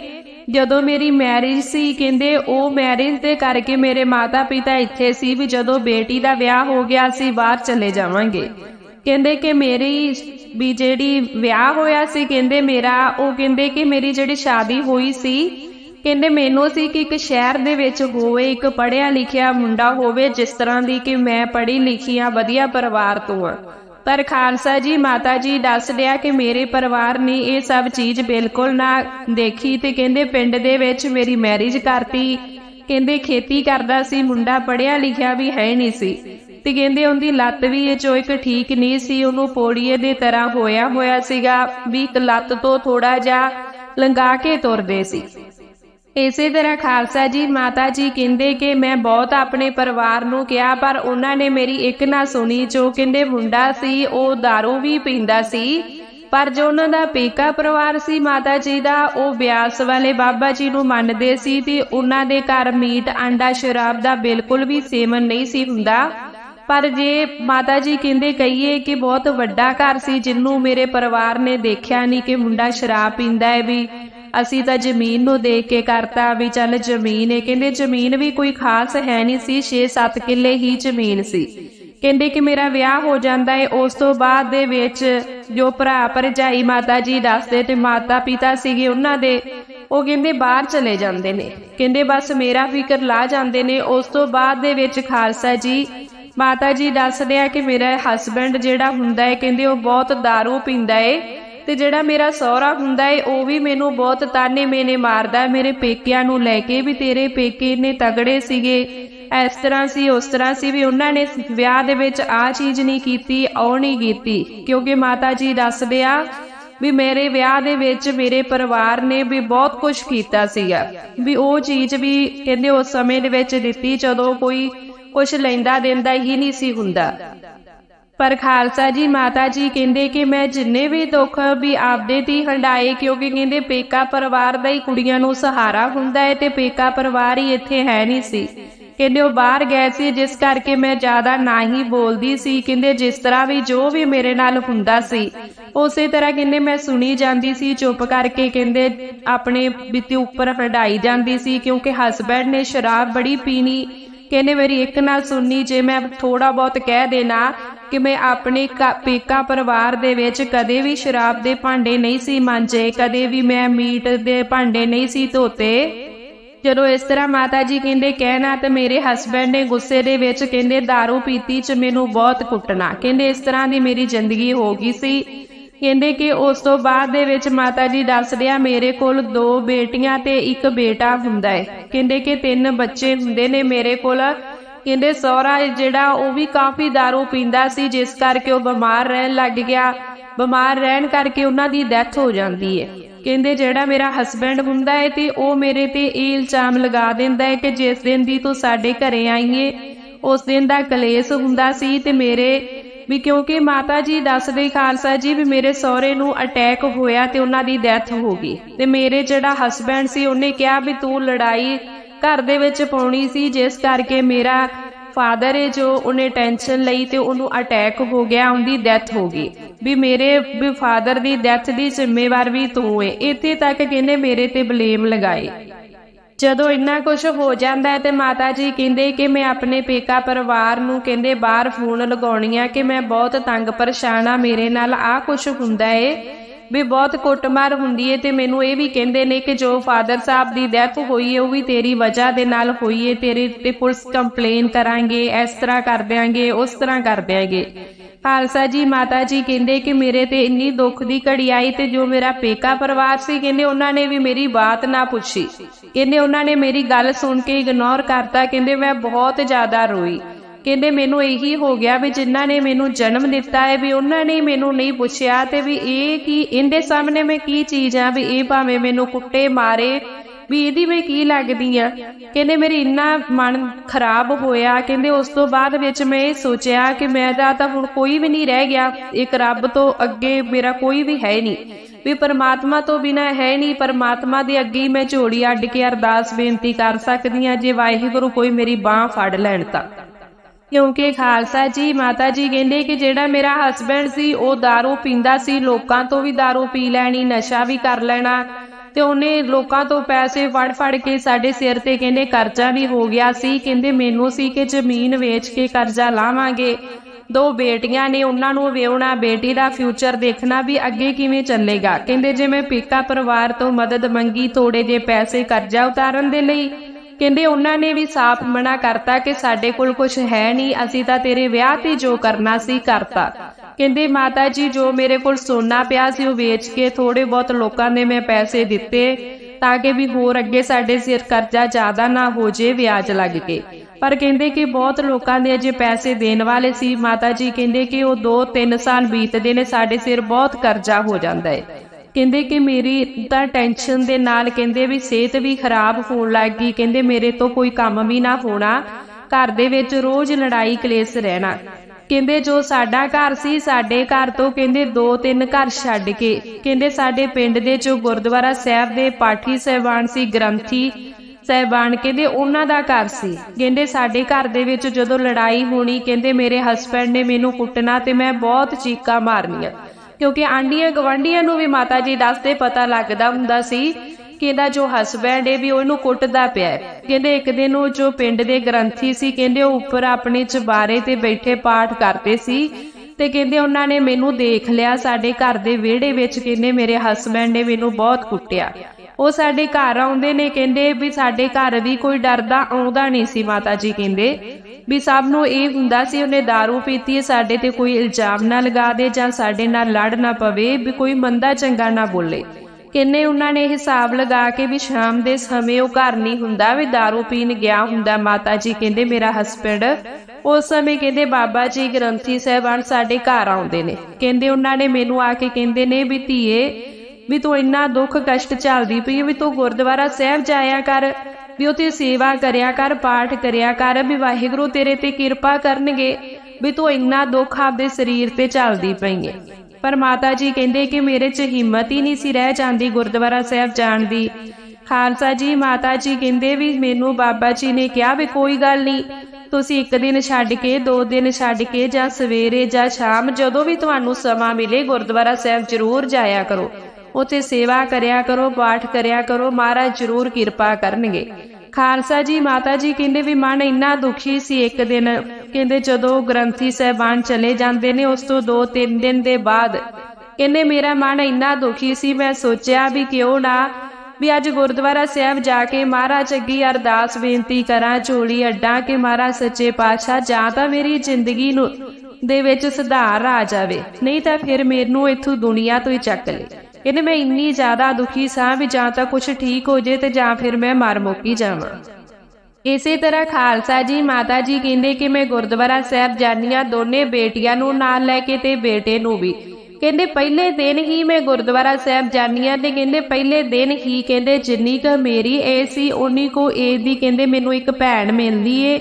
ਜਦੋਂ ਮੇਰੀ ਮੈਰਿਜ ਸੀ, ਕਹਿੰਦੇ ਉਹ ਮੈਰਿਜ ਦੇ ਕਰਕੇ ਮੇਰੇ ਮਾਤਾ ਪਿਤਾ ਇੱਥੇ ਸੀ ਵੀ ਜਦੋਂ ਬੇਟੀ ਦਾ ਵਿਆਹ ਹੋ ਗਿਆ ਸੀ ਬਾਹਰ ਚਲੇ ਜਾਵਾਂਗੇ। ਕਹਿੰਦੇ ਕਿ ਮੇਰੀ ਵੀ ਜਿਹੜੀ ਵਿਆਹ ਹੋਇਆ ਸੀ, ਕਹਿੰਦੇ ਮੇਰਾ, ਉਹ ਕਹਿੰਦੇ ਕਿ ਮੇਰੀ ਜਿਹੜੀ ਸ਼ਾਦੀ ਹੋਈ ਸੀ ਕਹਿੰਦੇ ਮੈਨੂੰ ਸੀ ਕਿ ਇੱਕ ਸ਼ਹਿਰ ਦੇ ਵਿੱਚ ਹੋਵੇ ਇੱਕ ਪੜ੍ਹਿਆ ਲਿਖਿਆ ਮੁੰਡਾ ਹੋਵੇ, ਜਿਸ ਤਰ੍ਹਾਂ ਦੀ ਕਿ ਮੈਂ ਪੜ੍ਹੀ ਲਿਖੀ ਆ ਵਧੀਆ ਪਰਿਵਾਰ ਤੋਂ ਆ ਪਰ ਖਾਲਸਾ ਜੀ, ਮਾਤਾ ਜੀ ਦੱਸ ਦਿਆ ਕਿ ਮੇਰੇ ਪਰਿਵਾਰ ਨੇ ਇਹ ਸਭ ਚੀਜ਼ ਬਿਲਕੁਲ ਨਾ ਦੇਖੀ ਤੇ ਕਹਿੰਦੇ ਪਿੰਡ ਦੇ ਵਿੱਚ ਮੇਰੀ ਮੈਰਿਜ ਕਰਤੀ। ਕਹਿੰਦੇ ਖੇਤੀ ਕਰਦਾ ਸੀ, ਮੁੰਡਾ ਪੜਿਆ ਲਿਖਿਆ ਵੀ ਹੈ ਨਹੀਂ ਸੀ। ਤੇ ਕਹਿੰਦੇ ਉਹਦੀ ਲੱਤ ਵੀ ਇਹ ਚੋ ਇੱਕ ਠੀਕ ਨਹੀਂ ਸੀ, ਉਹਨੂੰ ਪੋੜੀਏ ਦੇ ਤਰ੍ਹਾਂ ਹੋਇਆ ਹੋਇਆ ਸੀਗਾ, ਵੀ ਇੱਕ ਲੱਤ ਤੋਂ ਥੋੜਾ ਜਿਹਾ ਲੰਗਾ ਕੇ ਤੁਰਦੇ ਸੀ। ਇਸੇ ਤਰ੍ਹਾਂ ਖਾਲਸਾ ਜੀ, ਮਾਤਾ ਜੀ ਕਹਿੰਦੇ ਕਿ ਮੈਂ ਬਹੁਤ ਆਪਣੇ ਪਰਿਵਾਰ ਨੂੰ ਕਿਹਾ, ਪਰ ਉਹਨਾਂ ਨੇ ਮੇਰੀ ਇੱਕ ਨਾ ਸੁਣੀ, ਜੋ ਕਹਿੰਦੇ ਮੁੰਡਾ ਸੀ, ਉਹ दारू ਵੀ ਪੀਂਦਾ ਸੀ। ਪਰ ਜੋ ਉਹਨਾਂ ਦਾ ਪੇਕਾ ਪਰਿਵਾਰ ਸੀ, ਮਾਤਾ ਜੀ ਦਾ, ਉਹ ਬਿਆਸ ਵਾਲੇ ਬਾਬਾ ਜੀ ਨੂੰ ਮੰਨਦੇ ਸੀ ਤੇ ਉਹਨਾਂ ਦੇ ਘਰ ਮੀਟ ਆਂਡਾ ਸ਼ਰਾਬ ਦਾ ਬਿਲਕੁਲ ਵੀ ਸੇਵਨ ਨਹੀਂ ਸੀ ਹੁੰਦਾ। ਪਰ ਜੇ ਮਾਤਾ ਜੀ ਕਹਿੰਦੇ ਕਹੀਏ ਕਿ ਬਹੁਤ ਵੱਡਾ ਘਰ ਸੀ, ਜਿੰਨੂੰ ਮੇਰੇ ਪਰਿਵਾਰ ਨੇ ਦੇਖਿਆ ਨਹੀਂ ਕਿ ਮੁੰਡਾ ਸ਼ਰਾਬ ਪੀਂਦਾ ਹੈ ਵੀ ਅਸੀਂ ਤਾਂ ਜ਼ਮੀਨ ਨੂੰ ਦੇਖ ਕੇ ਕਰਤਾ ਵੀ ਚੱਲ ਜ਼ਮੀਨ ਹੈ ਕਹਿੰਦੇ ਜ਼ਮੀਨ ਵੀ ਕੋਈ ਖਾਸ ਹੈ ਨਹੀਂ ਸੀ 6-7 ਕਿੱਲੇ ਹੀ ਜ਼ਮੀਨ ਸੀ। ਕਹਿੰਦੇ ਕਿ ਮੇਰਾ ਵਿਆਹ ਹੋ ਜਾਂਦਾ ਹੈ ਉਸ ਤੋਂ ਬਾਅਦ ਦੇ ਵਿੱਚ ਜੋ ਭਰਾ ਭਰਜਾਈ ਮਾਤਾ ਜੀ ਦੱਸਦੇ ਤੇ ਮਾਤਾ ਪਿਤਾ ਸੀਗੇ ਉਹਨਾਂ ਦੇ, ਉਹ ਕਹਿੰਦੇ ਬਾਹਰ ਚਲੇ ਜਾਂਦੇ ਨੇ। ਕਹਿੰਦੇ ਬਸ ਮੇਰਾ ਫਿਕਰ ਲਾ ਜਾਂਦੇ ਨੇ, ਉਸ ਤੋਂ ਬਾਅਦ ਦੇ ਵਿੱਚ ਖਾਲਸਾ ਜੀ, ਮਾਤਾ ਜੀ ਦੱਸਦੇ ਆ ਕਿ ਮੇਰਾ ਹਸਬੰਡ ਜਿਹੜਾ ਹੁੰਦਾ ਹੈ ਕਹਿੰਦੇ ਉਹ ਬਹੁਤ दारू ਪੀਂਦਾ ਏ। ਤੇ ਜਿਹੜਾ ਮੇਰਾ ਸਹੁਰਾ ਹੁੰਦਾ ਏ, ਉਹ ਵੀ ਮੈਨੂੰ ਬਹੁਤ ਤਾਨੇ ਮੇਨੇ ਮਾਰਦਾ ਮੇਰੇ ਪੇਕਿਆਂ ਨੂੰ ਲੈ ਕੇ ਵੀ ਤੇਰੇ ਪੇਕੇ ਨੇ ਤਗੜੇ ਸੀਗੇ। ਇਸ ਤਰ੍ਹਾਂ ਸੀ, ਉਸ ਤਰ੍ਹਾਂ ਸੀ ਵੀ ਉਹਨਾਂ ਨੇ ਵਿਆਹ ਦੇ ਵਿੱਚ ਆ ਚੀਜ਼ ਨਹੀਂ ਕੀਤੀ, ਉਹ ਨਹੀਂ ਕੀਤੀ। ਕਿਉਂਕਿ ਮਾਤਾ ਜੀ ਦੱਸਦੇ ਆ ਵੀ ਮੇਰੇ ਵਿਆਹ ਦੇ ਵਿੱਚ ਮੇਰੇ ਪਰਿਵਾਰ ਨੇ ਵੀ ਬਹੁਤ ਕੁਝ ਕੀਤਾ ਸੀਗਾ। ਵੀ ਉਹ ਚੀਜ਼ ਵੀ ਕਹਿੰਦੇ ਉਸ ਸਮੇਂ ਦੇ ਵਿੱਚ ਦਿੱਤੀ, ਜਦੋਂ ਕੋਈ ਕੁਝ ਲੈਂਦਾ ਦਿੰਦਾ ਹੀ ਨਹੀਂ ਸੀ ਹੁੰਦਾ। ਪਰ ਖਾਲਸਾ ਜੀ, ਮਾਤਾ ਜੀ ਕਹਿੰਦੇ ਕਿ ਮੈਂ ਜਿੰਨੇ ਵੀ ਦੁੱਖ ਵੀ ਆਪਦੇ ਤੇ ਹੰਡਾਏ, ਕਿਉਂਕਿ ਕਹਿੰਦੇ ਪੇਕਾ ਪਰਿਵਾਰ ਦਾ ਹੀ ਕੁੜੀਆਂ ਨੂੰ ਸਹਾਰਾ ਹੁੰਦਾ ਹੈ ਤੇ ਪੇਕਾ ਪਰਿਵਾਰ ਹੀ ਇੱਥੇ ਹੈ ਨਹੀਂ ਸੀ। ਕਹਿੰਦੇ ਉਹ ਬਾਹਰ ਗਏ ਸੀ, ਜਿਸ ਕਰਕੇ ਮੈਂ ਜ਼ਿਆਦਾ ਨਾ ਹੀ ਬੋਲਦੀ ਸੀ। ਕਹਿੰਦੇ ਜਿਸ ਤਰ੍ਹਾਂ ਵੀ ਜੋ ਵੀ ਮੇਰੇ ਨਾਲ ਹੁੰਦਾ ਸੀ, ਉਸੇ ਤਰ੍ਹਾਂ ਕਹਿੰਦੇ ਮੈਂ ਸੁਣੀ ਜਾਂਦੀ ਸੀ, ਚੁੱਪ ਕਰਕੇ ਕਹਿੰਦੇ ਆਪਣੇ ਬਿੱਤੇ ਉੱਪਰ ਹੰਡਾਈ ਜਾਂਦੀ ਸੀ, ਕਿਉਂਕਿ ਹਸਬੈਂਡ ਨੇ ਸ਼ਰਾਬ ਬੜੀ ਪੀਣੀ ਕਹਿੰਦੇ ਮੇਰੀ ਇੱਕ ਨਾ ਸੁਣਨੀ, ਜੇ ਮੈਂ ਥੋੜਾ ਬਹੁਤ ਕਹਿ ਦੇਣਾ ਕਿ ਮੈਂ ਆਪਣੇ ਪੇਕਾ ਪਰਿਵਾਰ ਦੇ ਵਿੱਚ ਕਦੇ ਵੀ ਸ਼ਰਾਬ ਦੇ ਭਾਂਡੇ ਨਹੀਂ ਸੀ ਮਾਂਜੇ, ਕਦੇ ਵੀ ਮੈਂ ਮੀਟ ਦੇ ਭਾਂਡੇ ਨਹੀਂ ਸੀ ਧੋਤੇ। ਜਦੋਂ ਇਸ ਤਰ੍ਹਾਂ ਮਾਤਾ ਜੀ ਕਹਿੰਦੇ, ਕਹਿਣਾ ਤੇ ਮੇਰੇ ਹਸਬੰਡ ਨੇ ਗੁੱਸੇ ਦੇ ਵਿੱਚ ਕਹਿੰਦੇ दारू ਪੀਤੀ ਚ ਮੈਨੂੰ ਬਹੁਤ ਕੁੱਟਣਾ। ਕਹਿੰਦੇ, ਇਸ ਤਰ੍ਹਾਂ ਦੀ ਮੇਰੀ ਜ਼ਿੰਦਗੀ ਹੋ ਗਈ ਸੀ। ਕਹਿੰਦੇ ਕਿ ਉਸ ਤੋਂ ਬਾਅਦ ਦੇ ਵਿੱਚ ਮਾਤਾ ਜੀ ਦੱਸਦੇ ਆ, ਮੇਰੇ ਕੋਲ ਦੋ ਬੇਟੀਆਂ ਤੇ ਇੱਕ ਬੇਟਾ ਹੁੰਦਾ ਹੈ। ਕਹਿੰਦੇ ਕਿ ਤਿੰਨ ਬੱਚੇ ਹੁੰਦੇ ਨੇ ਮੇਰੇ ਕੋਲ। ਕਹਿੰਦੇ, ਸਹੁਰਾ ਜਿਹੜਾ, ਉਹ ਵੀ ਕਾਫੀ दारू ਪੀਂਦਾ ਸੀ, ਜਿਸ ਕਰਕੇ ਉਹ ਬਿਮਾਰ ਰਹਿਣ ਲੱਗ ਗਿਆ। ਬਿਮਾਰ ਰਹਿਣ ਕਰਕੇ ਉਹਨਾਂ ਦੀ ਡੈਥ ਹੋ ਜਾਂਦੀ ਹੈ। ਕਹਿੰਦੇ, ਜਿਹੜਾ ਮੇਰਾ ਹਸਬੰਡ ਹੁੰਦਾ ਹੈ ਤੇ ਉਹ ਮੇਰੇ ਤੇ ਇਹ ਇਲਜ਼ਾਮ ਲਗਾ ਦਿੰਦਾ ਹੈ ਕਿ ਜਿਸ ਦਿਨ ਦੀ ਤੂੰ ਸਾਡੇ ਘਰੇ ਆਈਏ ਉਸ ਦਿਨ ਦਾ ਕਲੇਸ਼ ਹੁੰਦਾ ਸੀ ਤੇ ਮੇਰੇ ਵੀ ਕਿਉਂਕਿ ਮਾਤਾ ਜੀ ਦੱਸਦੇ ਖਾਲਸਾ ਜੀ ਵੀ ਮੇਰੇ ਸਹੁਰੇ ਨੂੰ ਅਟੈਕ ਹੋਇਆ ਤੇ ਉਹਨਾਂ ਦੀ ਡੈਥ ਹੋ ਗਈ। ਤੇ ਮੇਰੇ ਜਿਹੜਾ ਹਸਬੰਡ ਸੀ, ਉਹਨੇ ਕਿਹਾ ਵੀ ਤੂੰ ਲੜਾਈ ਘਰ ਦੇ ਵਿੱਚ ਪਾਉਣੀ ਸੀ, ਜਿਸ ਕਰਕੇ ਮੇਰਾ ਫਾਦਰ ਹੈ ਜੋ ਉਹਨੇ ਟੈਨਸ਼ਨ ਲਈ ਤੇ ਉਹਨੂੰ ਅਟੈਕ ਹੋ ਗਿਆ, ਉਹਦੀ ਡੈਥ ਹੋ ਗਈ। ਵੀ ਮੇਰੇ, ਵੀ ਫਾਦਰ ਦੀ ਡੈਥ ਦੀ ਜ਼ਿੰਮੇਵਾਰ ਵੀ ਤੂੰ ਹੈ। ਇੱਥੇ ਤੱਕ ਕਹਿੰਦੇ ਮੇਰੇ ਤੇ ਬਲੇਮ ਲਗਾਏ। ਜਦੋਂ ਇੰਨਾ ਕੁਝ ਹੋ ਜਾਂਦਾ ਹੈ ਤੇ ਮਾਤਾ ਜੀ ਕਹਿੰਦੇ ਕਿ ਮੈਂ ਆਪਣੇ ਪੇਕਾ ਪਰਿਵਾਰ ਨੂੰ ਕਹਿੰਦੇ ਬਾਹਰ ਫੋਨ ਲਗਾਉਣੀ ਆ ਕਿ ਮੈਂ ਬਹੁਤ ਤੰਗ ਪਰੇਸ਼ਾਨ ਆ, ਮੇਰੇ ਨਾਲ ਆ ਕੁਝ ਹੁੰਦਾ ਏ। ਵੀ ਬਹੁਤ ਕੁੱਟਮਾਰ ਹੁੰਦੀ ਏ ਤੇ ਮੈਨੂੰ ਇਹ ਵੀ ਕਹਿੰਦੇ ਨੇ ਕਿ ਜੋ ਫਾਦਰ ਸਾਹਿਬ ਦੀ ਡੈਥ ਹੋਈ ਏ, ਉਹ ਵੀ ਤੇਰੀ ਵਜ੍ਹਾ ਦੇ ਨਾਲ ਹੋਈ ਏ, ਤੇਰੇ ਤੇ ਪੁਲਿਸ ਕੰਪਲੇਨ ਕਰਾਂਗੇ, ਇਸ ਤਰ੍ਹਾਂ ਕਰ ਦਿਆਂਗੇ, ਉਸ ਤਰ੍ਹਾਂ ਕਰ ਦਿਆਂਗੇ। ਖਾਲਸਾ ਜੀ, ਮਾਤਾ ਜੀ ਕਹਿੰਦੇ ਕਿ ਮੇਰੇ ਤੇ ਇੰਨੀ ਦੁੱਖ ਦੀ ਘੜੀ ਆਈ ਤੇ ਜੋ ਮੇਰਾ ਪੇਕਾ ਪਰਿਵਾਰ ਸੀ, ਕਹਿੰਦੇ ਉਹਨਾਂ ਨੇ ਵੀ ਮੇਰੀ ਬਾਤ ਨਾ ਪੁੱਛੀ। ਕਹਿੰਦੇ ਉਹਨਾਂ ਨੇ ਮੇਰੀ ਗੱਲ ਸੁਣ ਕੇ ਇਗਨੋਰ ਕਰਤਾ, ਕਹਿੰਦੇ ਮੈਂ ਬਹੁਤ ਜ਼ਿਆਦਾ ਰੋਈ। ਕਹਿੰਦੇ ਮੈਨੂੰ ਇਹੀ ਹੋ ਗਿਆ ਵੀ ਜਿਨ੍ਹਾਂ ਨੇ ਮੈਨੂੰ ਜਨਮ ਦਿੱਤਾ ਹੈ, ਵੀ ਉਹਨਾਂ ਨੇ ਮੈਨੂੰ ਨਹੀਂ ਪੁੱਛਿਆ ਤੇ ਵੀ ਇਹ ਕੀ, ਇਹਦੇ ਸਾਹਮਣੇ ਮੈਂ ਕੀ ਚੀਜ਼ ਆ, ਵੀ ਇਹ ਭਾਵੇਂ ਮੈਨੂੰ ਕੁੱਟੇ, ਮਾਰੇ, ਵੀ ਇਹਦੀ ਮੈਂ ਕੀ ਲੱਗਦੀ ਆ? ਕਹਿੰਦੇ ਮੇਰੀ ਇੰਨਾ ਮਨ ਖਰਾਬ ਹੋਇਆ, ਕਹਿੰਦੇ ਉਸ ਤੋਂ ਬਾਅਦ ਵਿੱਚ ਮੈਂ ਇਹ ਸੋਚਿਆ ਕਿ ਮੈਂ ਤਾਂ ਤਾਂ ਹੁਣ ਕੋਈ ਵੀ ਨਹੀਂ ਰਹਿ ਗਿਆ, ਇੱਕ ਰੱਬ ਤੋਂ ਅੱਗੇ ਮੇਰਾ ਕੋਈ ਵੀ ਹੈ ਨਹੀਂ। ਵੀ ਪਰਮਾਤਮਾ ਤੋਂ ਬਿਨਾ ਹੈ ਨਹੀਂ, ਪਰਮਾਤਮਾ ਦੇ ਅੱਗੇ ਹੀ ਮੈਂ ਝੋਲੀ ਅੱਡ ਕੇ ਅਰਦਾਸ ਬੇਨਤੀ ਕਰ ਸਕਦੀ ਆ, ਜੇ ਵਾਹਿਗੁਰੂ ਕੋਈ ਮੇਰੀ ਬਾਹ ਫੜ ਲੈਣ ਤਾਂ। ਕਿਉਂਕਿ ਖਾਲਸਾ ਜੀ ਮਾਤਾ ਜੀ ਕਹਿੰਦੇ ਕਿ ਜਿਹੜਾ ਮੇਰਾ ਹਸਬੰਡ ਸੀ ਉਹ दारू ਪੀਂਦਾ ਸੀ ਲੋਕਾਂ ਤੋਂ ਵੀ दारू ਪੀ ਲੈਣੀ ਨਸ਼ਾ ਵੀ ਕਰ ਲੈਣਾ ਤੇ ਉਹਨੇ ਲੋਕਾਂ ਤੋਂ ਪੈਸੇ ਫੜ ਫੜ ਕੇ ਸਾਡੇ ਸਿਰ ਤੇ ਕਹਿੰਦੇ ਕਰਜ਼ਾ ਵੀ ਹੋ ਗਿਆ ਸੀ ਕਹਿੰਦੇ ਮੈਨੂੰ ਸੀ ਕਿ ਜ਼ਮੀਨ ਵੇਚ ਕੇ ਕਰਜ਼ਾ ਲਾਵਾਂਗੇ ਦੋ ਬੇਟੀਆਂ ਨੇ ਉਹਨਾਂ ਨੂੰ ਵਿਆਹਣਾ ਬੇਟੀ ਦਾ ਫਿਊਚਰ ਦੇਖਣਾ ਵੀ ਅੱਗੇ ਕਿਵੇਂ ਚੱਲੇਗਾ ਕਹਿੰਦੇ ਜੇ ਮੈਂ ਪੇਕਾ ਪਰਿਵਾਰ ਤੋਂ ਮਦਦ ਮੰਗੀ ਥੋੜੇ ਜੇ ਪੈਸੇ ਕਰਜ਼ਾ ਉਤਾਰਨ ਦੇ ਲਈ ਕਹਿੰਦੇ ਉਹਨਾਂ ਨੇ ਵੀ ਸਾਫ਼ ਮਨਾ ਕਰਤਾ ਕਿ ਸਾਡੇ ਕੋਲ ਕੁਝ ਹੈ ਨਹੀਂ, ਅਸੀਂ ਤਾਂ ਤੇਰੇ ਵਿਆਹ ਤੇ ਜੋ ਕਰਨਾ ਸੀ ਕਰਤਾ। ਕਹਿੰਦੇ, ਮਾਤਾ ਜੀ, ਜੋ ਮੇਰੇ ਕੋਲ ਸੋਨਾ ਪਿਆ ਸੀ ਉਹ ਵੇਚ ਕੇ ਥੋੜੇ ਬਹੁਤ ਲੋਕਾਂ ਨੇ ਮੈਂ ਪੈਸੇ ਦਿੱਤੇ ਤਾਂ ਕਿ ਵੀ ਹੋਰ ਅੱਗੇ ਸਾਡੇ ਸਿਰ ਕਰਜ਼ਾ ਜ਼ਿਆਦਾ ਨਾ ਹੋ ਜੇ, ਵਿਆਜ ਲੱਗ ਕੇ। ਪਰ ਕਹਿੰਦੇ ਕਿ ਬਹੁਤ ਲੋਕਾਂ ਦੇ ਅਜੇ ਪੈਸੇ ਦੇਣ ਵਾਲੇ ਸੀ। ਮਾਤਾ ਜੀ ਕਹਿੰਦੇ ਕਿ ਉਹ 2-3 ਸਾਲ ਬੀਤਦੇ ਨੇ, ਸਾਡੇ ਸਿਰ ਬਹੁਤ ਕਰਜ਼ਾ ਹੋ ਜਾਂਦਾ ਹੈ। ਕਹਿੰਦੇ ਕਿ ਮੇਰੀ ਤਾਂ ਟੈਨਸ਼ਨ ਦੇ ਨਾਲ ਕਹਿੰਦੇ ਵੀ ਸਿਹਤ ਵੀ ਖਰਾਬ ਹੋਣ ਲੱਗ ਗਈ। ਕਹਿੰਦੇ ਮੇਰੇ ਤੋਂ ਕੋਈ ਕੰਮ ਵੀ ਨਾ ਹੋਣਾ। ਘਰ ਦੇ ਵਿੱਚ ਰੋਜ਼ ਲੜਾਈ ਕਲੇਸ਼ ਰਹਿਣਾ। ਕਹਿੰਦੇ ਜੋ ਸਾਡਾ ਘਰ ਸੀ, ਸਾਡੇ ਘਰ ਤੋਂ ਕਹਿੰਦੇ ਦੋ ਤਿੰਨ ਘਰ ਛੱਡ ਕੇ। ਕਹਿੰਦੇ ਸਾਡੇ ਪਿੰਡ ਦੇ ਜੋ ਗੁਰਦੁਆਰਾ ਸਾਹਿਬ ਦੇ ਪਾਠੀ ਸਹਿਬਾਨ ਸੀ, ਗ੍ਰੰਥੀ ਸਹਿਬਾਨ, ਕਹਿੰਦੇ ਉਹਨਾਂ ਦਾ ਘਰ ਸੀ। ਕਹਿੰਦੇ ਸਾਡੇ ਘਰ ਦੇ ਵਿੱਚ ਜਦੋਂ ਲੜਾਈ ਹੋਣੀ, ਕਹਿੰਦੇ ਮੇਰੇ ਹਸਬੰਡ ਨੇ ਮੈਨੂੰ ਕੁੱਟਣਾ ਤੇ ਮੈਂ ਬਹੁਤ ਚੀਕਾਂ ਮਾਰਨੀਆਂ। ਕਿਉਂਕਿ ਆਂਡੀਆਂ ਗਵਾਂਡੀਆਂ ਨੂੰ ਵੀ ਮਾਤਾ ਜੀ ਦੱਸਦੇ ਪਤਾ ਲੱਗਦਾ ਹੁੰਦਾ ਸੀ ਕਿ ਜੋ ਹਸਬੈਂਡ ਏ ਵੀ ਉਹਨੂੰ ਕੁੱਟਦਾ ਪਿਆ ਕਹਿੰਦੇ ਇੱਕ ਦਿਨ ਉਹ ਜੋ ਪਿੰਡ ਦੇ ਗ੍ਰੰਥੀ ਸੀ, ਕਹਿੰਦੇ ਉਹ ਉੱਪਰ ਆਪਣੇ ਚਬਾਰੇ ਤੇ ਬੈਠੇ ਪਾਠ ਕਰਦੇ ਸੀ ਤੇ ਕਹਿੰਦੇ ਉਹਨਾਂ ਨੇ ਮੈਨੂੰ ਦੇਖ ਲਿਆ ਸਾਡੇ ਘਰ ਦੇ ਵਿਹੜੇ ਵਿੱਚ, ਕਹਿੰਦੇ ਮੇਰੇ ਹਸਬੈਂਡ ਨੇ ਮੈਨੂੰ ਬਹੁਤ ਕੁੱਟਿਆ। ਉਹ ਸਾਡੇ ਘਰ ਆਉਂਦੇ ਨੇ ਕਹਿੰਦੇ ਵੀ ਸਾਡੇ ਘਰ ਵੀ ਕੋਈ ਡਰਦਾ ਆਉਂਦਾ ਨਹੀਂ ਸੀ ਮਾਤਾ ਜੀ ਕਹਿੰਦੇ ਵੀ ਸਭ ਨੂੰ ਇਹ ਹੁੰਦਾ ਸੀ ਉਹਨੇ दारू ਪੀਤੀ ਹੈ ਸਾਡੇ ਤੇ ਕੋਈ ਇਲਜ਼ਾਮ ਨਾ ਲਗਾ ਦੇ ਜਾਂ ਸਾਡੇ ਨਾਲ ਲੜ ਨਾ ਪਵੇ ਵੀ ਕੋਈ ਮੰਦਾ ਚੰਗਾ ਨਾ ਬੋਲੇ ਕਿੰਨੇ ਉਹਨਾਂ ਨੇ ਹਿਸਾਬ ਲਗਾ ਕੇ ਵੀ ਸ਼ਾਮ ਦੇ ਸਮੇਂ ਉਹ ਘਰ ਨਹੀਂ ਹੁੰਦਾ ਵੀ दारू ਪੀਣ ਗਿਆ ਹੁੰਦਾ ਮਾਤਾ ਜੀ ਕਹਿੰਦੇ ਮੇਰਾ ਹਸਬੰਡ ਉਸ ਸਮੇਂ ਕਹਿੰਦੇ ਬਾਬਾ ਜੀ ਗ੍ਰੰਥੀ ਸਾਹਿਬਾਨ ਸਾਡੇ ਘਰ ਆਉਂਦੇ ਨੇ ਕਹਿੰਦੇ ਉਹਨਾਂ ਨੇ ਮੈਨੂੰ ਆ ਕੇ ਕਹਿੰਦੇ ਨੇ ਵੀ ਧੀਏ ਵੀ ਤੂੰ ਇੰਨਾ ਦੁੱਖ ਕਸ਼ਟ ਝੱਲਦੀ ਪਈ ਵੀ ਤੂੰ ਗੁਰਦੁਆਰਾ ਸਾਹਿਬ ਜਾਇਆ ਕਰ, ਵੀ ਉਥੇ ਸੇਵਾ ਕਰਿਆ ਕਰ, ਪਾਠ ਕਰਿਆ ਕਰ, ਵੀ ਵਾਹਿਗੁਰੂ ਤੇਰੇ ਤੇ ਕਿਰਪਾ ਕਰਨਗੇ, ਵੀ ਤੂੰ ਇੰਨਾ ਦੁੱਖ ਆਪਦੇ ਸਰੀਰ ਤੇ ਝੱਲਦੀ ਪਈ ਹੈ ਪਰ ਮਾਤਾ ਜੀ ਕਹਿੰਦੇ ਕਿ ਮੇਰੇ 'ਚ ਹਿੰਮਤ ਹੀ ਨਹੀਂ ਸੀ ਰਹਿ ਜਾਂਦੀ ਗੁਰਦੁਆਰਾ ਸਾਹਿਬ ਜਾਣ ਦੀ। ਖਾਲਸਾ ਜੀ, ਮਾਤਾ ਜੀ ਕਹਿੰਦੇ ਵੀ ਮੈਨੂੰ ਬਾਬਾ ਜੀ ਨੇ ਕਿਹਾ ਵੀ ਕੋਈ ਗੱਲ ਨਹੀਂ, ਤੁਸੀਂ ਇੱਕ ਦਿਨ ਛੱਡ ਕੇ, ਦੋ ਦਿਨ ਛੱਡ ਕੇ ਜਾਂ ਸਵੇਰੇ ਜਾਂ ਸ਼ਾਮ ਜਦੋਂ ਵੀ ਤੁਹਾਨੂੰ ਸਮਾਂ ਮਿਲੇ ਗੁਰਦੁਆਰਾ ਸਾਹਿਬ ਜ਼ਰੂਰ ਜਾਇਆ ਕਰੋ। ਉਥੇ ਸੇਵਾ ਕਰਿਆ ਕਰੋ, ਪਾਠ ਕਰਿਆ ਕਰੋ, ਮਹਾਰਾਜ ਜ਼ਰੂਰ ਕਿਰਪਾ ਕਰਨਗੇ। ਖਾਲਸਾ ਜੀ, ਮਾਤਾ ਜੀ ਕਹਿੰਦੇ ਵੀ ਮਨ ਇੰਨਾ ਦੁਖੀ ਸੀ ਇੱਕ ਦਿਨ। ਕਹਿੰਦੇ ਜਦੋਂ ਗ੍ਰੰਥੀ ਸਹਿਬਾਨ ਚਲੇ ਜਾਂਦੇ ਨੇ, ਉਸ ਤੋਂ 2-3 ਦਿਨ ਦੇ ਬਾਅਦ। ਕਹਿੰਦੇ ਮੇਰਾ ਮਨ ਇੰਨਾ ਦੁਖੀ ਸੀ, ਮੈਂ ਸੋਚਿਆ ਵੀ ਕਿਉਂ ਨਾ? ਵੀ ਅੱਜ ਗੁਰਦੁਆਰਾ ਸਾਹਿਬ ਜਾ ਕੇ ਮਹਾਰਾਜ ਅੱਗੇ ਅਰਦਾਸ ਬੇਨਤੀ ਕਰਾਂ, ਝੋਲੀ ਅੱਡਾ ਕਿ ਮਹਾਰਾਜ ਸੱਚੇ ਪਾਤਸ਼ਾਹ, ਜਾਂ ਤਾਂ ਮੇਰੀ ਜ਼ਿੰਦਗੀ ਨੂੰ ਦੇ ਵਿੱਚ ਸੁਧਾਰ ਆ ਜਾਵੇ। ਨਹੀਂ ਤਾਂ ਫਿਰ ਮੈਨੂੰ ਇੱਥੋਂ ਦੁਨੀਆ ਤੋਂ ਹੀ ਚੱਕ ਲੈ। ਕਹਿੰਦੇ ਮੈਂ ਇੰਨੀ ਜ਼ਿਆਦਾ ਦੁਖੀ ਸਾਂ ਵੀ ਜਾਂ ਤਾਂ ਕੁਝ ਠੀਕ ਹੋ ਜੇ ਤੇ ਜਾਂ ਫਿਰ ਮੈਂ ਮਰ ਮੁੱਕੀ ਜਾਵਾਂ। ਇਸੇ ਤਰ੍ਹਾਂ ਖਾਲਸਾ ਜੀ, ਮਾਤਾ ਜੀ ਕਹਿੰਦੇ ਕਿ ਮੈਂ ਗੁਰਦੁਆਰਾ ਸਾਹਿਬ ਜਾਨੀਆਂ ਦੋਨੇ ਬੇਟੀਆਂ ਨੂੰ ਨਾਲ ਲੈ ਕੇ ਤੇ ਬੇਟੇ ਨੂੰ ਵੀ। ਕਹਿੰਦੇ ਪਹਿਲੇ ਦਿਨ ਹੀ ਮੈਂ ਗੁਰਦੁਆਰਾ ਸਾਹਿਬ ਜਾਨੀਆਂ ਤੇ ਕਹਿੰਦੇ ਪਹਿਲੇ ਦਿਨ ਹੀ ਕਹਿੰਦੇ ਜਿੰਨੀ ਕੁ ਮੇਰੀ ਏ ਸੀ ਉਨੀ ਕੋ ਏ ਦੀ ਕਹਿੰਦੇ ਮੈਨੂੰ ਇੱਕ ਭੈਣ ਮਿਲਦੀ ਏ।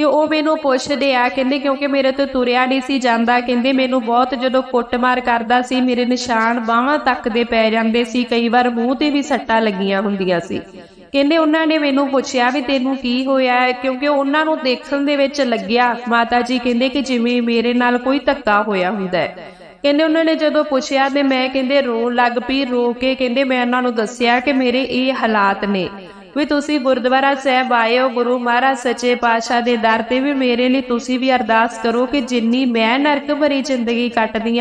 ਤੇ ਉਹ ਮੈਨੂੰ ਪੁੱਛਦੇ ਆ, ਕਹਿੰਦੇ ਕਿਉਂਕਿ ਮੇਰੇ ਤੋਂ ਤੁਰਿਆ ਨਹੀਂ ਸੀ ਜਾਂਦਾ, ਕਹਿੰਦੇ ਮੈਨੂੰ ਬਹੁਤ ਜਦੋਂ ਕੁੱਟਮਾਰ ਕਰਦਾ ਸੀ, ਮੇਰੇ ਨਿਸ਼ਾਨ ਬਾਹਾਂ ਤੱਕ ਦੇ ਪੈ ਜਾਂਦੇ ਸੀ, ਕਈ ਵਾਰ ਮੂੰਹ ਤੇ ਵੀ ਸੱਟਾਂ ਲੱਗੀਆਂ ਹੁੰਦੀਆਂ ਸੀ। ਕਹਿੰਦੇ ਉਹਨਾਂ ਨੇ ਮੈਨੂੰ ਪੁੱਛਿਆ ਵੀ ਤੈਨੂੰ ਕੀ ਹੋਇਆ ਹੈ ਕਿਉਂਕਿ ਉਹਨਾਂ ਨੂੰ ਦੇਖਣ ਦੇ ਵਿੱਚ ਲੱਗਿਆ, ਮਾਤਾ ਜੀ ਕਹਿੰਦੇ ਕਿ ਜਿਵੇਂ ਮੇਰੇ ਨਾਲ ਕੋਈ ਧੱਕਾ ਹੋਇਆ ਹੁੰਦਾ ਹੈ। ਕਹਿੰਦੇ ਉਹਨਾਂ ਨੇ ਜਦੋਂ ਪੁੱਛਿਆ ਤੇ ਮੈਂ ਕਹਿੰਦੇ ਰੋਣ ਲੱਗ ਪਈ, ਰੋ ਕੇ ਕਹਿੰਦੇ ਮੈਂ ਉਹਨਾਂ ਨੂੰ ਦੱਸਿਆ ਕਿ ਮੇਰੇ ਇਹ ਹਾਲਾਤ ਨੇ। ਵੀ ਤੁਸੀਂ ਗੁਰਦੁਆਰਾ ਸਾਹਿਬ ਆਏ ਹੋ ਗੁਰੂ ਮਹਾਰਾਜ ਸੱਚੇ ਪਾਤਸ਼ਾਹ ਦੇ ਦਰ ਤੇ ਵੀ ਮੇਰੇ ਲਈ ਤੁਸੀਂ ਵੀ ਅਰਦਾਸ ਕਰੋ ਕਿ ਜਿੰਨੀ ਮੈਂ ਨਰਕ ਭਰੀ ਜ਼ਿੰਦਗੀ ਕੱਟਦੀ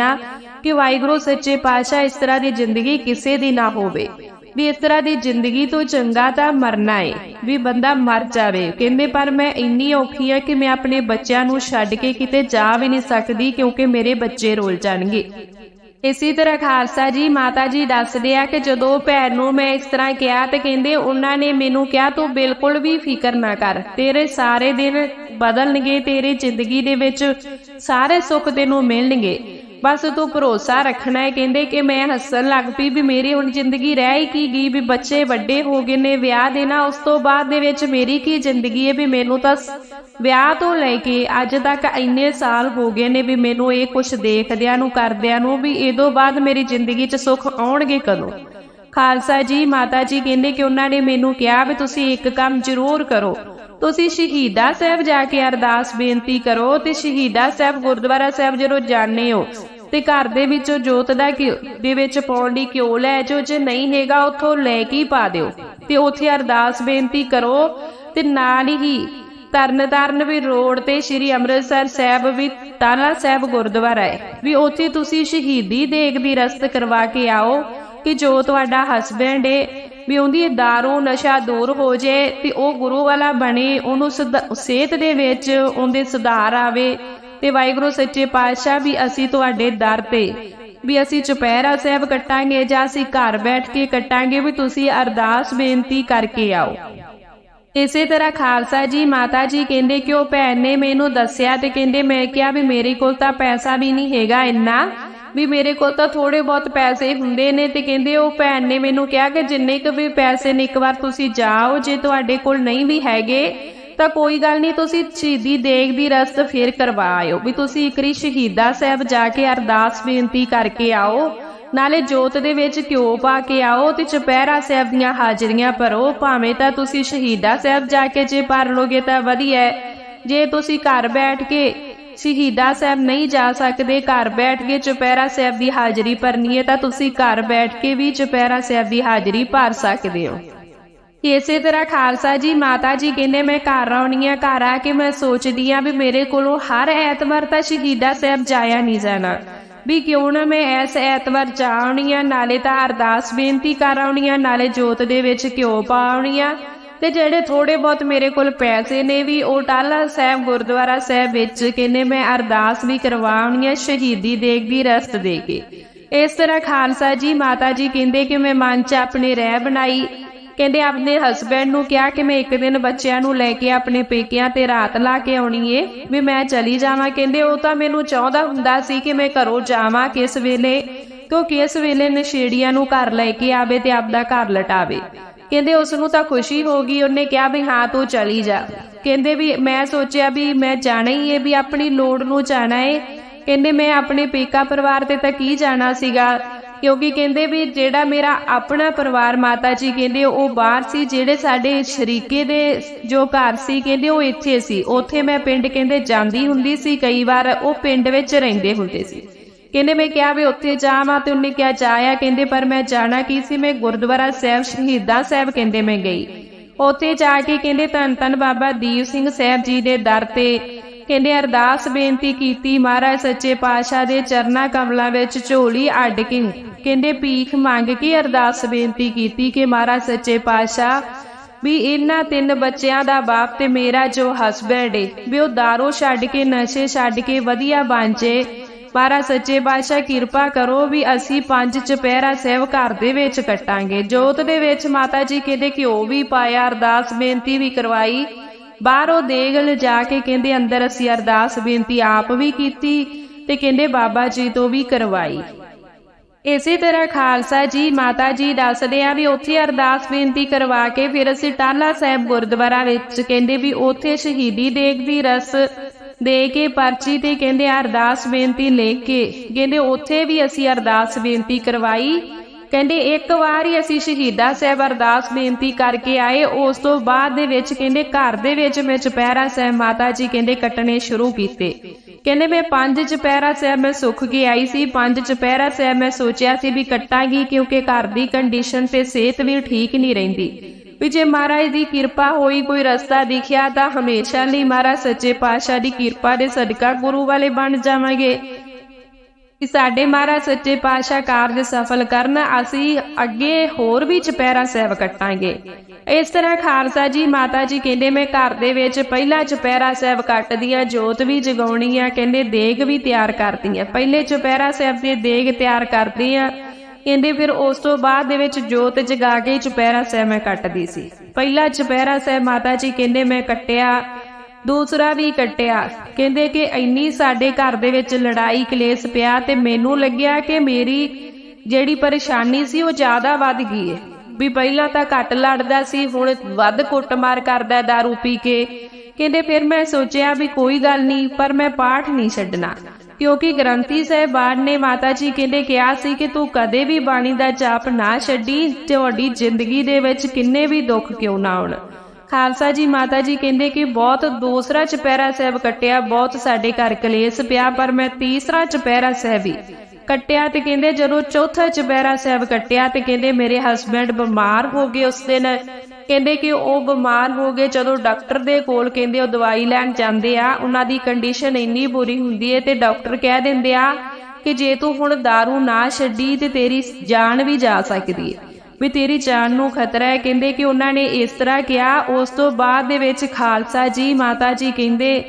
ਕਿ ਵਾਹਿਗੁਰੂ ਸੱਚੇ ਪਾਤਸ਼ਾਹ ਇਸ ਤਰ੍ਹਾਂ ਦੀ ਜ਼ਿੰਦਗੀ ਕਿਸੇ ਦੀ ਨਾ ਹੋਵੇ। ਵੀ ਇਸ ਤਰ੍ਹਾਂ ਦੀ ਜ਼ਿੰਦਗੀ ਤੋਂ ਚੰਗਾ ਤਾਂ ਮਰਨਾ ਏ, ਵੀ ਬੰਦਾ ਮਰ ਜਾਵੇ। ਕਹਿੰਦੇ, ਪਰ ਮੈਂ ਇੰਨੀ ਔਖੀ ਆ ਕਿ ਮੈਂ ਆਪਣੇ ਬੱਚਿਆਂ ਨੂੰ ਛੱਡ ਕੇ ਕਿਤੇ ਜਾ ਵੀ ਨਹੀਂ ਸਕਦੀ ਕਿਉਂਕਿ ਮੇਰੇ ਬੱਚੇ ਰੋਲ ਜਾਣਗੇ। ਇਸੇ ਤਰ੍ਹਾਂ ਖਾਲਸਾ ਜੀ, ਮਾਤਾ ਜੀ ਦੱਸਦੇ ਆ ਕਿ ਜਦੋਂ ਭੈਣ ਨੂੰ ਮੈਂ ਇਸ ਤਰ੍ਹਾਂ ਕਿਹਾ ਤੇ ਕਹਿੰਦੇ ਉਹਨਾਂ ਨੇ ਮੈਨੂੰ ਕਿਹਾ, ਤੂੰ ਬਿਲਕੁਲ ਵੀ ਫਿਕਰ ਨਾ ਕਰ। ਤੇਰੇ ਸਾਰੇ ਦਿਨ ਬਦਲਣਗੇ, ਤੇਰੀ ਜ਼ਿੰਦਗੀ ਦੇ ਵਿੱਚ ਸਾਰੇ ਸੁੱਖ ਤੈਨੂੰ ਮਿਲਣਗੇ। ਬਸ ਤੂੰ ਭਰੋਸਾ ਰੱਖਣਾ ਹੈ। ਕਹਿੰਦੇ ਕਿ ਮੈਂ ਹੱਸਣ ਲੱਗ ਪਈ ਵੀ ਮੇਰੀ ਹੁਣ ਜ਼ਿੰਦਗੀ ਰਹਿ ਹੀ ਕੀ ਗਈ, ਵੀ ਬੱਚੇ ਵੱਡੇ ਹੋ ਗਏ ਨੇ, ਵਿਆਹ ਦੇਣਾ, ਉਸ ਤੋਂ ਬਾਅਦ ਦੇ ਵਿੱਚ ਮੇਰੀ ਕੀ ਜ਼ਿੰਦਗੀ ਹੈ ਵੀ ਮੈਨੂੰ ਤਾਂ ਵਿਆਹ ਤੋਂ ਲੈ ਕੇ ਅੱਜ ਤੱਕ ਇੰਨੇ ਸਾਲ ਹੋ ਗਏ ਨੇ ਵੀ ਮੈਨੂੰ ਇਹ ਕੁਝ ਦੇਖਦਿਆਂ ਨੂੰ, ਕਰਦਿਆਂ ਨੂੰ ਵੀ ਇਹਦੋਂ ਬਾਅਦ ਮੇਰੀ ਜ਼ਿੰਦਗੀ 'ਚ ਸੁੱਖ ਆਉਣਗੇ ਕਦੋਂ? ਖਾਲਸਾ ਜੀ, ਮਾਤਾ ਜੀ ਕਹਿੰਦੇ ਕਿ ਉਹਨਾਂ ਨੇ ਮੈਨੂੰ ਕਿਹਾ ਵੀ ਤੁਸੀਂ ਇੱਕ ਕੰਮ ਜ਼ਰੂਰ ਕਰੋ। ਤੁਸੀਂ ਸ਼ਹੀਦਾ ਸਾਹਿਬ ਜਾ ਕੇ ਅਰਦਾਸ ਬੇਨਤੀ ਕਰੋ ਤੇ ਸ਼ਹੀਦਾ ਸਾਹਿਬ ਗੁਰਦੁਆਰਾ ਸਾਹਿਬ ਜਦੋਂ ਜਾਂਦੇ ਹੋ ਤੇ ਘਰ ਦੇ ਵਿੱਚੋਂ ਜੋਤ ਦਾ ਦੇ ਵਿੱਚ ਪਾਉਣ ਲਈ ਘਿਓ ਲੈ ਜਾਓ, ਜੇ ਨਹੀਂ ਹੈਗਾ ਉੱਥੋਂ ਲੈ ਕੇ ਪਾ ਦਿਓ। ਤੇ ਉੱਥੇ ਅਰਦਾਸ ਬੇਨਤੀ ਕਰੋ ਤੇ ਨਾਲ ਹੀ ਤਰਨਤਾਰਨ ਵੀ ਰੋਡ ਤੇ ਸ੍ਰੀ ਅੰਮ੍ਰਿਤਸਰ ਸਾਹਿਬ ਵੀ ਤਾਲਾ ਸਾਹਿਬ ਗੁਰਦੁਆਰਾ ਹੈ। ਵੀ ਉੱਥੇ ਤੁਸੀਂ ਸ਼ਹੀਦੀ ਦੇਗ ਦੀ ਰਸਤ ਕਰਵਾ ਕੇ ਆਓ ਕਿ ਜੋ ਤੁਹਾਡਾ ਹਸਬੈਂਡ ਹੈ ਵੀ ਉਹਦੀ ਦਾਰੂ ਨਸ਼ਾ ਦੂਰ ਹੋ ਜੇ ਤੇ ਉਹ ਗੁਰੂ ਵਾਲਾ ਬਣੇ, ਉਹਨੂੰ ਸੁਧ- ਸਿਹਤ ਦੇ ਵਿੱਚ ਉਹਦੇ ਸੁਧਾਰ ਆਵੇ। ਤੇ ਵਾਹਿਗੁਰੂ, ਸੱਚੇ ਪਾਤਸ਼ਾਹ ਵੀ ਅਸੀਂ ਤੁਹਾਡੇ ਦਰ ਤੇ। ਵੀ ਅਸੀਂ ਚੁਪਹਿਰਾ ਸਾਹਿਬ ਕੱਟਾਂਗੇ ਜਾਂ ਅਸੀਂ ਘਰ ਬੈਠ ਕੇ ਕੱਟਾਂਗੇ, ਵੀ ਤੁਸੀਂ ਅਰਦਾਸ ਬੇਨਤੀ ਕਰਕੇ ਆਓ। ਇਸੇ ਤਰ੍ਹਾਂ ਖਾਲਸਾ ਜੀ, ਮਾਤਾ ਜੀ ਕਹਿੰਦੇ ਕਿ ਉਹ ਭੈਣ ਨੇ ਮੈਨੂੰ ਦੱਸਿਆ? ਤੇ ਕਹਿੰਦੇ, ਮੈਂ ਕਿਹਾ ਵੀ ਮੇਰੇ ਕੋਲ ਤਾਂ ਪੈਸਾ ਵੀ ਨਹੀਂ ਹੈਗਾ ਇੰਨਾ। ਵੀ ਮੇਰੇ ਕੋਲ ਤਾਂ ਥੋੜੇ ਬਹੁਤ ਪੈਸੇ ਹੁੰਦੇ ਨੇ ਤੇ ਕਹਿੰਦੇ ਉਹ ਭੈਣ ਨੇ ਮੈਨੂੰ ਕਿਹਾ ਕਿ ਜਿੰਨੇ ਕੁ ਵੀ ਪੈਸੇ ਨੇ ਇੱਕ ਵਾਰ ਤੁਸੀਂ ਜਾਓ, ਜੇ ਤੁਹਾਡੇ ਕੋਲ ਨਹੀਂ ਵੀ ਹੈਗੇ, ਤਾਂ ਕੋਈ ਗੱਲ ਨਹੀਂ, ਤੁਸੀਂ ਸ਼ਹੀਦੀ ਦੇਗ ਦੀ ਰਸਤ ਫੇਰ ਕਰਵਾ ਵੀ ਤੁਸੀਂ ਇਕਰੀ ਸ਼ਹੀਦਾ ਸਾਹਿਬ ਜਾ ਕੇ ਅਰਦਾਸ ਬੇਨਤੀ ਕਰਕੇ ਆਓ, ਨਾਲੇ ਜੋਤ ਦੇ ਵਿੱਚ ਘਿਓ ਪਾ ਕੇ ਆਓ ਤੇ ਚੁਪਹਿਰਾ ਸਾਹਿਬ ਦੀਆਂ ਹਾਜ਼ਰੀਆਂ ਭਰੋ। ਭਾਵੇਂ ਤਾਂ ਤੁਸੀਂ ਸ਼ਹੀਦਾ ਸਾਹਿਬ ਜਾ ਕੇ ਜੇ ਭਰ ਲੋਗੇ ਤਾਂ ਵਧੀਆ ਜੇ ਤੁਸੀਂ ਘਰ ਬੈਠ ਕੇ ਸ਼ਹੀਦਾ ਸਾਹਿਬ ਨਹੀਂ ਜਾ ਸਕਦੇ, ਘਰ ਬੈਠ ਕੇ ਚੁਪਹਿਰਾ ਸਾਹਿਬ ਦੀ ਹਾਜ਼ਰੀ ਭਰਨੀ ਹੈ ਤਾਂ ਤੁਸੀਂ ਘਰ ਬੈਠ ਕੇ ਵੀ ਚੁਪਹਿਰਾ ਸਾਹਿਬ ਦੀ ਹਾਜ਼ਰੀ ਭਰ ਸਕਦੇ ਹੋ। ਇਸੇ ਤਰ੍ਹਾਂ ਖਾਲਸਾ ਜੀ, ਮਾਤਾ ਜੀ ਕਹਿੰਦੇ, ਮੈਂ ਘਰ ਆਉਣੀ ਆ, ਘਰ ਆ ਕੇ ਮੈਂ ਸੋਚਦੀ ਆ ਵੀ ਮੇਰੇ ਕੋਲੋਂ ਹਰ ਐਤਵਾਰ ਤਾਂ ਸ਼ਹੀਦਾ ਸਾਹਿਬ ਜਾਇਆ ਨਹੀਂ ਜਾਣਾ। ਵੀ ਕਿਉਂ ਨਾ ਮੈਂ ਇਸ ਐਤਵਾਰ ਜਾ ਆਉਣੀ ਆ, ਨਾਲੇ ਤਾਂ ਅਰਦਾਸ ਬੇਨਤੀ ਕਰ ਆਉਣੀ ਆ, ਨਾਲੇ ਜੋਤ ਦੇ ਵਿੱਚ ਘਿਓ ਪਾ ਆਉਣੀ ਆ। ਤੇ ਜਿਹੜੇ ਥੋੜੇ ਬਹੁਤ ਮੇਰੇ ਕੋਲ ਪੈਸੇ ਨੇ ਵੀ, ਉਹ ਟਾਲਾ ਸਾਹਿਬ ਗੁਰਦੁਆਰਾ ਸਾਹਿਬ ਵਿੱਚ ਕਹਿੰਦੇ ਮੈਂ ਅਰਦਾਸ ਵੀ ਕਰਵਾਉਣੀ ਆ, ਸ਼ਹੀਦੀ ਦੇਗ ਰਸਤ ਦੇ ਕੇ। ਇਸ ਤਰ੍ਹਾਂ ਖਾਲਸਾ ਜੀ, ਮਾਤਾ ਜੀ ਕਹਿੰਦੇ ਕਿ ਮੈਂ ਮਨ 'ਚ ਆਪਣੇ ਰਹਿ ਬਣਾਈ। ਕਹਿੰਦੇ ਆਪਣੇ ਹਸਬੈਂਡ ਨੂੰ ਕਿਹਾ ਕਿ ਮੈਂ ਇੱਕ ਦਿਨ ਬੱਚਿਆਂ ਨੂੰ ਲੈ ਕੇ ਆਪਣੇ ਪੇਕਿਆਂ ਤੇ ਰਾਤ ਲਾ ਕੇ ਆਉਣੀ ਏ, ਵੀ ਮੈਂ ਚਲੀ ਜਾਵਾਂ। ਕਹਿੰਦੇ ਉਹ ਤਾਂ ਮੈਨੂੰ ਚਾਹੁੰਦਾ ਹੁੰਦਾ ਸੀ ਕਿ ਮੈਂ ਘਰੋਂ ਜਾਵਾਂ ਕਿਸ ਵੇਲੇ, ਕਿਉਂਕਿ ਇਸ ਵੇਲੇ ਨਸ਼ੇੜੀਆਂ ਨੂੰ ਘਰ ਲੈ ਕੇ ਆਵੇ ਤੇ ਆਪਦਾ ਘਰ ਲਟਾਵੇ। ਕਹਿੰਦੇ ਉਸ ਨੂੰ ਤਾਂ ਖੁਸ਼ੀ ਹੋ ਗਈ, ਉਹਨੇ ਕਿਹਾ ਵੀ ਹਾਂ, ਤੂੰ ਚਲੀ ਜਾ। ਕਹਿੰਦੇ ਵੀ ਮੈਂ ਸੋਚਿਆ ਵੀ ਮੈਂ ਜਾਣਾ ਹੀ ਹੈ, ਵੀ ਆਪਣੀ ਲੋੜ ਨੂੰ ਜਾਣਾ ਏ ਕਹਿੰਦੇ ਮੈਂ ਆਪਣੇ ਪੇਕਾ ਪਰਿਵਾਰ ਤੇ ਤਾਂ ਕੀ ਜਾਣਾ ਸੀਗਾ? ਕਿਉਂਕਿ ਕਹਿੰਦੇ ਵੀ ਜਿਹੜਾ ਮੇਰਾ ਆਪਣਾ ਪਰਿਵਾਰ ਮਾਤਾ ਜੀ, ਕਹਿੰਦੇ ਉਹ ਬਾਹਰ ਸੀ, ਜਿਹੜੇ ਸਾਡੇ ਸ਼ਰੀਕੇ ਦੇ ਜੋ ਘਰ ਸੀ, ਕਹਿੰਦੇ ਉਹ ਇੱਥੇ ਸੀ। ਉੱਥੇ ਮੈਂ ਪਿੰਡ ਕਹਿੰਦੇ ਜਾਂਦੀ ਹੁੰਦੀ ਸੀ, ਕਈ ਵਾਰ ਉਹ ਪਿੰਡ ਵਿੱਚ ਰਹਿੰਦੇ ਹੁੰਦੇ ਸੀ। ਕਹਿੰਦੇ ਮੈਂ ਕਿਹਾ ਵੀ ਉੱਥੇ ਜਾਵਾਂ ਤੇ ਉਹਨੇ ਕਿਹਾ ਜਾਇਆ। ਕਹਿੰਦੇ, ਪਰ ਮੈਂ ਜਾਣਾ ਕੀ ਸੀ? ਮੈਂ ਗੁਰਦੁਆਰਾ ਸਾਹਿਬ, ਸ਼ਹੀਦਾ ਸਾਹਿਬ ਕਹਿੰਦੇ ਮੈਂ ਗਈ। ਉੱਥੇ ਜਾ ਕੇ ਕਹਿੰਦੇ, ਧੰਨ ਧੰਨ ਬਾਬਾ ਦੀਪ ਸਿੰਘ ਸਾਹਿਬ ਜੀ ਦੇ ਦਰ ਤੇ ਕਹਿੰਦੇ, ਅਰਦਾਸ ਬੇਨਤੀ ਕੀਤੀ, ਮਹਾਰਾਜ ਸੱਚੇ ਪਾਤਸ਼ਾਹ ਦੇ ਚਰਨਾ ਕਮਲਾਂ ਵਿੱਚ ਝੋਲੀ ਅੱਡ ਕੇ ਕਹਿੰਦੇ, ਭੀਖ ਮੰਗ ਕੇ ਅਰਦਾਸ ਬੇਨਤੀ ਕੀਤੀ ਕਿ ਮਹਾਰਾਜ ਸੱਚੇ ਪਾਤਸ਼ਾਹ ਵੀ ਇਹਨਾਂ ਤਿੰਨ ਬੱਚਿਆਂ ਦਾ ਬਾਪ ਤੇ ਮੇਰਾ ਜੋ ਹਸਬੈਂਡ ਏ, ਵੀ ਉਹ ਦਾਰੂ ਛੱਡ ਕੇ, ਨਸ਼ੇ ਛੱਡ ਕੇ ਵਧੀਆ ਬਣ ਜੇ। ਮਹਾਰਾਜ, ਸੱਚੇ ਪਾਤਸ਼ਾਹ, ਕਿਰਪਾ ਕਰੋ ਵੀ ਅਸੀਂ ਪੰਜ ਚੁਪਹਿਰਾ ਸਾਹਿਬ ਘਰ ਦੇ ਵਿੱਚ ਕੱਟਾਂਗੇ। ਜੋਤ ਦੇ ਵਿੱਚ ਮਾਤਾ ਜੀ ਕਹਿੰਦੇ ਘਿਓ ਵੀ ਪਾਇਆ ਅਰਦਾਸ ਬੇਨਤੀ ਵੀ ਕਰਵਾਈ। ਬਾਹਰੋਂ ਦੇਗ ਲਿਜਾ ਕੇ ਕਹਿੰਦੇ ਅੰਦਰ ਅਸੀਂ ਅਰਦਾਸ ਬੇਨਤੀ ਆਪ ਵੀ ਕੀਤੀ ਤੇ ਕਹਿੰਦੇ ਬਾਬਾ ਜੀ ਤੋਂ ਵੀ ਕਰਵਾਈ। ਇਸੇ ਤਰ੍ਹਾਂ ਖਾਲਸਾ ਜੀ, ਮਾਤਾ ਜੀ ਦੱਸਦੇ ਆ ਵੀ ਉੱਥੇ ਅਰਦਾਸ ਬੇਨਤੀ ਕਰਵਾ ਕੇ ਫਿਰ ਅਸੀਂ ਟਾਲਾ ਸਾਹਿਬ ਗੁਰਦੁਆਰਾ ਵਿੱਚ ਕਹਿੰਦੇ ਵੀ ਉੱਥੇ ਸ਼ਹੀਦੀ ਦੇਗ ਦੀ ਰਸ ਦੇ ਕੇ ਪਰਚੀ ਤੇ ਕਹਿੰਦੇ ਅਰਦਾਸ ਬੇਨਤੀ ਲਿਖ ਕੇ। ਕਹਿੰਦੇ ਉੱਥੇ ਵੀ ਅਸੀਂ ਅਰਦਾਸ ਬੇਨਤੀ ਕਰਵਾਈ। ਕਹਿੰਦੇ ਇੱਕ ਵਾਰ ਹੀ ਅਸੀਂ ਸ਼ਹੀਦਾ ਸਾਹਿਬ ਅਰਦਾਸ ਬੇਨਤੀ ਕਰਕੇ ਆਏ। ਉਸ ਤੋਂ ਬਾਅਦ ਦੇ ਵਿੱਚ ਕਹਿੰਦੇ ਘਰ ਦੇ ਵਿੱਚ ਮੈਂ ਚੁਪਹਿਰਾ ਸਾਹਿਬ ਮਾਤਾ ਜੀ ਕਹਿੰਦੇ ਕੱਟਣੇ ਸ਼ੁਰੂ ਕੀਤੇ। ਕਹਿੰਦੇ ਮੈਂ ਪੰਜ ਚੁਪਹਿਰਾ ਸਾਹਿਬ ਮੈਂ ਸੁੱਖ ਕੇ ਆਈ ਸੀ। ਪੰਜ ਚੁਪਹਿਰਾ ਸਾਹਿਬ ਮੈਂ ਸੋਚਿਆ ਸੀ ਵੀ ਕੱਟਾਂਗੀ ਕਿਉਂਕਿ ਘਰ ਦੀ ਕੰਡੀਸ਼ਨ ਤੇ ਸਿਹਤ ਵੀ ਠੀਕ ਨਹੀਂ ਰਹਿੰਦੀ। ਵੀ ਜੇ ਮਹਾਰਾਜ ਦੀ ਕਿਰਪਾ ਹੋਈ, ਕੋਈ ਰਸਤਾ ਦਿਖਿਆ ਤਾਂ ਹਮੇਸ਼ਾ ਲਈ ਮਹਾਰਾਜ ਸੱਚੇ ਪਾਤਸ਼ਾਹ ਦੀ ਕਿਰਪਾ ਦੇ ਸਦਕਾ ਗੁਰੂ ਵਾਲੇ ਬਣ ਜਾਵਾਂਗੇ। ਕਿ ਸਾਡੇ ਮਹਾਰਾਜ ਸੱਚੇ ਪਾਤਸ਼ਾਹ ਕਾਰਜ ਸਫਲ ਕਰਨ, ਅਸੀਂ ਅੱਗੇ ਹੋਰ ਵੀ ਚੁਪਹਿਰਾ ਸਾਹਿਬ ਕੱਟਾਂਗੇ। ਇਸ ਤਰ੍ਹਾਂ ਖਾਲਸਾ ਜੀ, ਮਾਤਾ ਜੀ ਕਹਿੰਦੇ, ਮੈਂ ਘਰ ਦੇ ਵਿੱਚ ਪਹਿਲਾ ਚੁਪਹਿਰਾ ਸਾਹਿਬ ਕੱਟਦੀ ਆ ਜੋਤ ਵੀ ਜਗਾਉਣੀ ਆ, ਕਹਿੰਦੇ, ਦੇਗ ਵੀ ਤਿਆਰ ਕਰਦੀ ਆ ਪਹਿਲੇ ਚੁਪਹਿਰਾ ਸਾਹਿਬ ਦੇ ਦੇਗ ਤਿਆਰ ਕਰਦੀ ਆ ਕਹਿੰਦੇ ਫਿਰ ਉਸ ਤੋਂ ਬਾਅਦ ਦੇ ਵਿੱਚ ਜੋਤ ਜਗਾ ਕੇ ਚੁਪਹਿਰਾ ਸਾਹਿਬ ਮੈਂ ਕੱਟਦੀ ਸੀ। ਪਹਿਲਾ ਚੁਪਹਿਰਾ ਸਾਹਿਬ ਮਾਤਾ ਜੀ ਕਹਿੰਦੇ ਮੈਂ ਕੱਟਿਆ, ਦੂਸਰਾ ਵੀ ਕੱਟਿਆ। ਕਹਿੰਦੇ ਕਿ ਇੰਨੀ ਸਾਡੇ ਘਰ ਦੇ ਵਿੱਚ ਲੜਾਈ ਕਲੇਸ਼ ਪਿਆ ਤੇ ਮੈਨੂੰ ਲੱਗਿਆ ਕਿ ਮੇਰੀ ਜਿਹੜੀ ਪਰੇਸ਼ਾਨੀ ਸੀ ਉਹ ਜ਼ਿਆਦਾ ਵੱਧ ਗਈ ਹੈ ਵੀ ਪਹਿਲਾਂ ਤਾਂ ਘੱਟ ਲੜਦਾ ਸੀ, ਹੁਣ ਵੱਧ ਕੁੱਟਮਾਰ ਕਰਦਾ दारू ਪੀ ਕੇ। ਕਹਿੰਦੇ ਫਿਰ ਮੈਂ ਸੋਚਿਆ ਵੀ ਕੋਈ ਗੱਲ ਨਹੀਂ, ਪਰ ਮੈਂ ਪਾਠ ਨਹੀਂ ਛੱਡਣਾ। ਕਿਉਂਕਿ ਗ੍ਰੰਥੀ ਸਾਹਿਬਾਨ ਨੇ ਮਾਤਾ ਜੀ ਕਹਿੰਦੇ ਕਿਹਾ ਸੀ ਕਿ ਤੂੰ ਕਦੇ ਵੀ ਬਾਣੀ ਦਾ ਜਾਪ ਨਾ ਛੱਡੀ, ਤੁਹਾਡੀ ਜ਼ਿੰਦਗੀ ਦੇ ਵਿੱਚ ਕਿੰਨੇ ਵੀ ਦੁੱਖ ਕਿਉਂ ਨਾ ਆਉਣ। ਖਾਲਸਾ ਜੀ ਮਾਤਾ ਜੀ ਕਹਿੰਦੇ ਕਿ ਬਹੁਤ ਦੂਸਰਾ ਚੁਪਹਿਰਾ ਸਾਹਿਬ ਕੱਟਿਆ, ਬਹੁਤ ਸਾਡੇ ਘਰ ਕਲੇਸ਼ ਪਿਆ, ਪਰ ਮੈਂ ਤੀਸਰਾ ਚੁਪਹਿਰਾ ਸਾਹਿਬ ਹੀ ਕੱਟਿਆ ਤੇ ਕਹਿੰਦੇ ਜਦੋਂ ਚੌਥਾ ਚੁਪਹਿਰਾ ਸਾਹਿਬ ਕੱਟਿਆ ਤੇ ਕਹਿੰਦੇ ਮੇਰੇ ਹਸਬੰਡ ਬਿਮਾਰ ਹੋ ਗਏ ਉਸ ਦਿਨ। ਕਹਿੰਦੇ ਕਿ ਉਹ ਬਿਮਾਰ ਹੋ ਗਏ। ਜਦੋਂ ਡਾਕਟਰ ਦੇ ਕੋਲ ਕਹਿੰਦੇ ਉਹ ਦਵਾਈ ਲੈਣ ਜਾਂਦੇ ਆ, ਉਹਨਾਂ ਦੀ ਕੰਡੀਸ਼ਨ ਇੰਨੀ ਬੁਰੀ ਹੁੰਦੀ ਹੈ ਤੇ ਡਾਕਟਰ ਕਹਿ ਦਿੰਦੇ ਆ ਕਿ ਜੇ ਤੂੰ ਹੁਣ दारू ਨਾ ਛੱਡੀ ਤੇ ਤੇਰੀ ਜਾਨ ਵੀ ਜਾ ਸਕਦੀ ਹੈ ਵੀ ਤੇਰੀ ਜਾਨ ਨੂੰ ਖਤਰਾ ਹੈ ਕਹਿੰਦੇ ਕਿ ਉਹਨਾਂ ਨੇ ਇਸ ਤਰ੍ਹਾਂ ਕਿਹਾ, ਉਸ ਤੋਂ ਬਾਅਦ ਦੇ ਵਿੱਚ ਖਾਲਸਾ ਜੀ, ਮਾਤਾ ਜੀ ਕਹਿੰਦੇ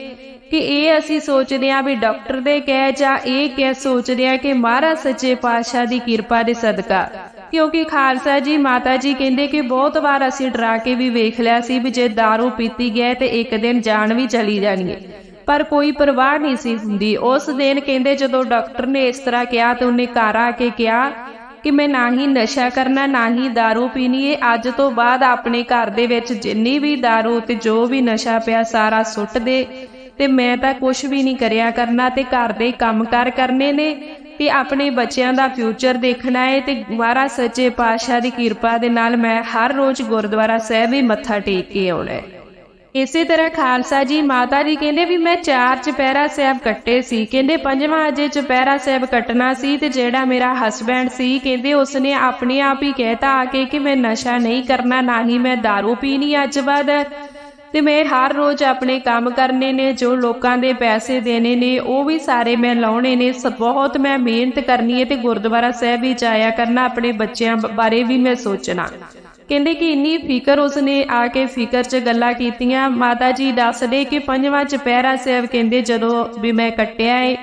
ਕਿ ਇਹ ਅਸੀਂ ਸੋਚਦੇ ਹਾਂ ਵੀ ਡਾਕਟਰ ਦੇ ਕਹਿ ਜਾਂ ਇਹ ਕਹਿ ਸੋਚਦੇ ਆ ਕਿ ਮਹਾਰਾਜ ਸੱਚੇ ਪਾਤਸ਼ਾਹ ਦੀ ਕਿਰਪਾ ਦੇ ਸਦਕਾ ਕਿਉਂਕਿ ਖਾਲਸਾ ਜੀ ਮਾਤਾ ਜੀ ਕਹਿੰਦੇ ਕਿ ਬਹੁਤ ਵਾਰ ਅਸੀਂ ਡਰਾ ਕੇ ਵੀ ਵੇਖ ਲਿਆ ਸੀ ਵੀ ਜੇ दारू ਪੀਤੀ ਗਿਆ ਤੇ ਇੱਕ ਦਿਨ ਜਾਨ ਵੀ ਚਲੀ ਜਾਣੀ ਹੈ ਪਰ ਕੋਈ ਪਰਵਾਹ ਨਹੀਂ ਸੀ ਹੁੰਦੀ ਉਸ ਦਿਨ ਕਹਿੰਦੇ ਜਦੋਂ ਡਾਕਟਰ ਨੇ ਇਸ ਤਰ੍ਹਾਂ ਕਿਹਾ ਤੇ ਉਹਨੇ ਘਰ ਆ ਕੇ ਕਿਹਾ ਕਿ ਮੈਂ ਨਾ ਹੀ ਨਸ਼ਾ ਕਰਨਾ ਨਾ ਹੀ दारू ਪੀਣੀ ਏ ਅੱਜ ਤੋਂ ਬਾਅਦ ਆਪਣੇ ਘਰ ਦੇ ਵਿੱਚ ਜਿੰਨੀ ਵੀ दारू ਤੇ ਜੋ ਵੀ ਨਸ਼ਾ ਪਿਆ ਸਾਰਾ ਸੁੱਟ ਦੇ ਤੇ ਮੈਂ ਤਾਂ ਕੁਝ ਵੀ ਨਹੀਂ ਕਰਿਆ ਕਰਨਾ ਤੇ ਘਰ ਦੇ ਕੰਮਕਾਰ ਕਰਨੇ ਨੇ ਤੇ ਆਪਣੇ ਬੱਚਿਆਂ ਦਾ ਫਿਊਚਰ ਦੇਖਣਾ ਹੈ ਤੇ ਮਹਾਰਾ ਸੱਚੇ ਪਾਤਸ਼ਾਹ ਦੀ ਕਿਰਪਾ ਦੇ ਨਾਲ ਮੈਂ ਹਰ ਰੋਜ਼ ਗੁਰਦੁਆਰਾ ਸਾਹਿਬ ਵੀ ਮੱਥਾ ਟੇਕ ਕੇ ਆਉਣਾ ਹੈ। ਇਸੇ ਤਰ੍ਹਾਂ ਖਾਲਸਾ ਜੀ ਮਾਤਾ ਜੀ ਕਹਿੰਦੇ ਵੀ ਮੈਂ ਚਾਰ ਚੁਪਹਿਰਾ ਸਾਹਿਬ ਕੱਟੇ ਸੀ। ਕਹਿੰਦੇ ਪੰਜਵਾਂ ਅਜੇ ਚੁਪਹਿਰਾ ਸਾਹਿਬ ਕੱਟਣਾ ਸੀ ਤੇ ਜਿਹੜਾ ਮੇਰਾ ਹਸਬੈਂਡ ਸੀ, ਕਹਿੰਦੇ ਉਸਨੇ ਆਪਣੇ ਆਪ ਹੀ ਕਹਿਤਾ ਆ ਕੇ ਕਿ ਮੈਂ ਨਸ਼ਾ ਨਹੀਂ ਕਰਨਾ, ਨਾ ਹੀ ਮੈਂ दारू ਪੀਣੀ ਅੱਜ ਬਾਅਦ ਤੇ ਮੈਂ ਹਰ ਰੋਜ਼ ਆਪਣੇ ਕੰਮ ਕਰਨੇ ਨੇ, ਜੋ ਲੋਕਾਂ ਦੇ ਪੈਸੇ ਦੇਣੇ ਨੇ, ਉਹ ਵੀ ਸਾਰੇ ਮੈਂ ਲਾਉਣੇ ਨੇ। ਸ- ਬਹੁਤ ਮੈਂ ਮਿਹਨਤ ਕਰਨੀ ਹੈ ਤੇ ਗੁਰਦੁਆਰਾ ਸਾਹਿਬ ਵੀ ਜਾਇਆ ਕਰਨਾ, ਆਪਣੇ ਬੱਚਿਆਂ ਬ- ਬਾਰੇ ਵੀ ਮੈਂ ਸੋਚਣਾ। ਕਹਿੰਦੇ ਕਿ ਇੰਨੀ ਫਿਕਰ ਉਸਨੇ ਆ ਕੇ ਫਿਕਰ 'ਚ ਗੱਲਾਂ ਕੀਤੀਆਂ। ਮਾਤਾ ਜੀ ਦੱਸਦੇ ਕਿ ਪੰਜਵਾਂ ਚੁਪਹਿਰਾ ਸਾਹਿਬ ਕਹਿੰਦੇ ਜਦੋਂ ਵੀ ਮੈਂ ਕੱਟਿਆ ਏ।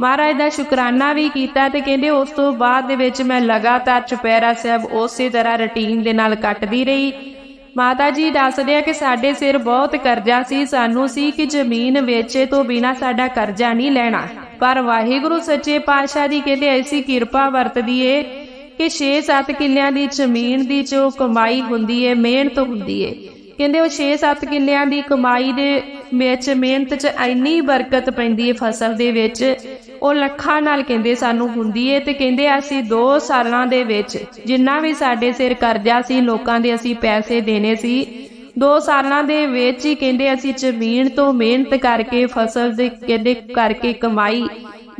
ਮਹਾਰਾਜ ਦਾ ਸ਼ੁਕਰਾਨਾ ਵੀ ਕੀਤਾ ਤੇ ਕਹਿੰਦੇ ਉਸ ਤੋਂ ਬਾਅਦ ਦੇ ਵਿੱਚ ਮੈਂ ਲਗਾਤਾਰ ਚੁਪਹਿਰਾ ਸਾਹਿਬ ਉਸੇ ਤਰ੍ਹਾਂ ਰੁਟੀਨ ਦੇ ਨਾਲ ਕੱਟਦੀ ਰਹੀ। ਮਾਤਾ ਜੀ ਦੱਸਦੇ ਆ ਕਿ ਸਾਡੇ ਸਿਰ ਬਹੁਤ ਕਰਜ਼ਾ ਸੀ, ਸਾਨੂੰ ਸੀ ਕਿ ਜ਼ਮੀਨ ਵੇਚੇ ਤੋਂ ਬਿਨਾ ਸਾਡਾ ਕਰਜ਼ਾ ਨਹੀਂ ਲੈਣਾ। ਪਰ ਵਾਹਿਗੁਰੂ ਸੱਚੇ ਪਾਤਸ਼ਾਹ ਦੀ ਕਹਿੰਦੇ ਐਸੀ ਕਿਰਪਾ ਵਰਤਦੀ ਏ ਕਿ 6-7 ਕਿੱਲਿਆਂ ਦੀ ਜ਼ਮੀਨ ਦੀ ਜੋ ਕਮਾਈ ਹੁੰਦੀ ਏ, ਮਿਹਨਤ ਹੁੰਦੀ ਏ। ਕਹਿੰਦੇ ਉਹ 6-7 ਕਿੱਲਿਆਂ ਦੀ ਕਮਾਈ ਦੇ ਵਿੱਚ ਮਿਹਨਤ 'ਚ ਇੰਨੀ ਬਰਕਤ ਪੈਂਦੀ ਏ ਫਸਲ ਦੇ ਵਿੱਚ ਉਹ ਲੱਖਾਂ ਨਾਲ ਕਹਿੰਦੇ ਸਾਨੂੰ ਹੁੰਦੀ ਏ ਤੇ ਕਹਿੰਦੇ ਅਸੀਂ 2 ਸਾਲਾਂ ਦੇ ਵਿੱਚ ਜਿੰਨਾ ਵੀ ਸਾਡੇ ਸਿਰ ਕਰਜ਼ਾ ਸੀ, ਲੋਕਾਂ ਦੇ ਅਸੀਂ ਪੈਸੇ ਦੇਣੇ ਸੀ 2 ਸਾਲਾਂ ਦੇ ਵਿੱਚ ਹੀ ਕਹਿੰਦੇ ਅਸੀਂ ਜ਼ਮੀਨ ਤੋਂ ਮਿਹਨਤ ਕਰਕੇ, ਫਸਲ ਦੇ ਕਹਿੰਦੇ ਕਰਕੇ ਕਮਾਈ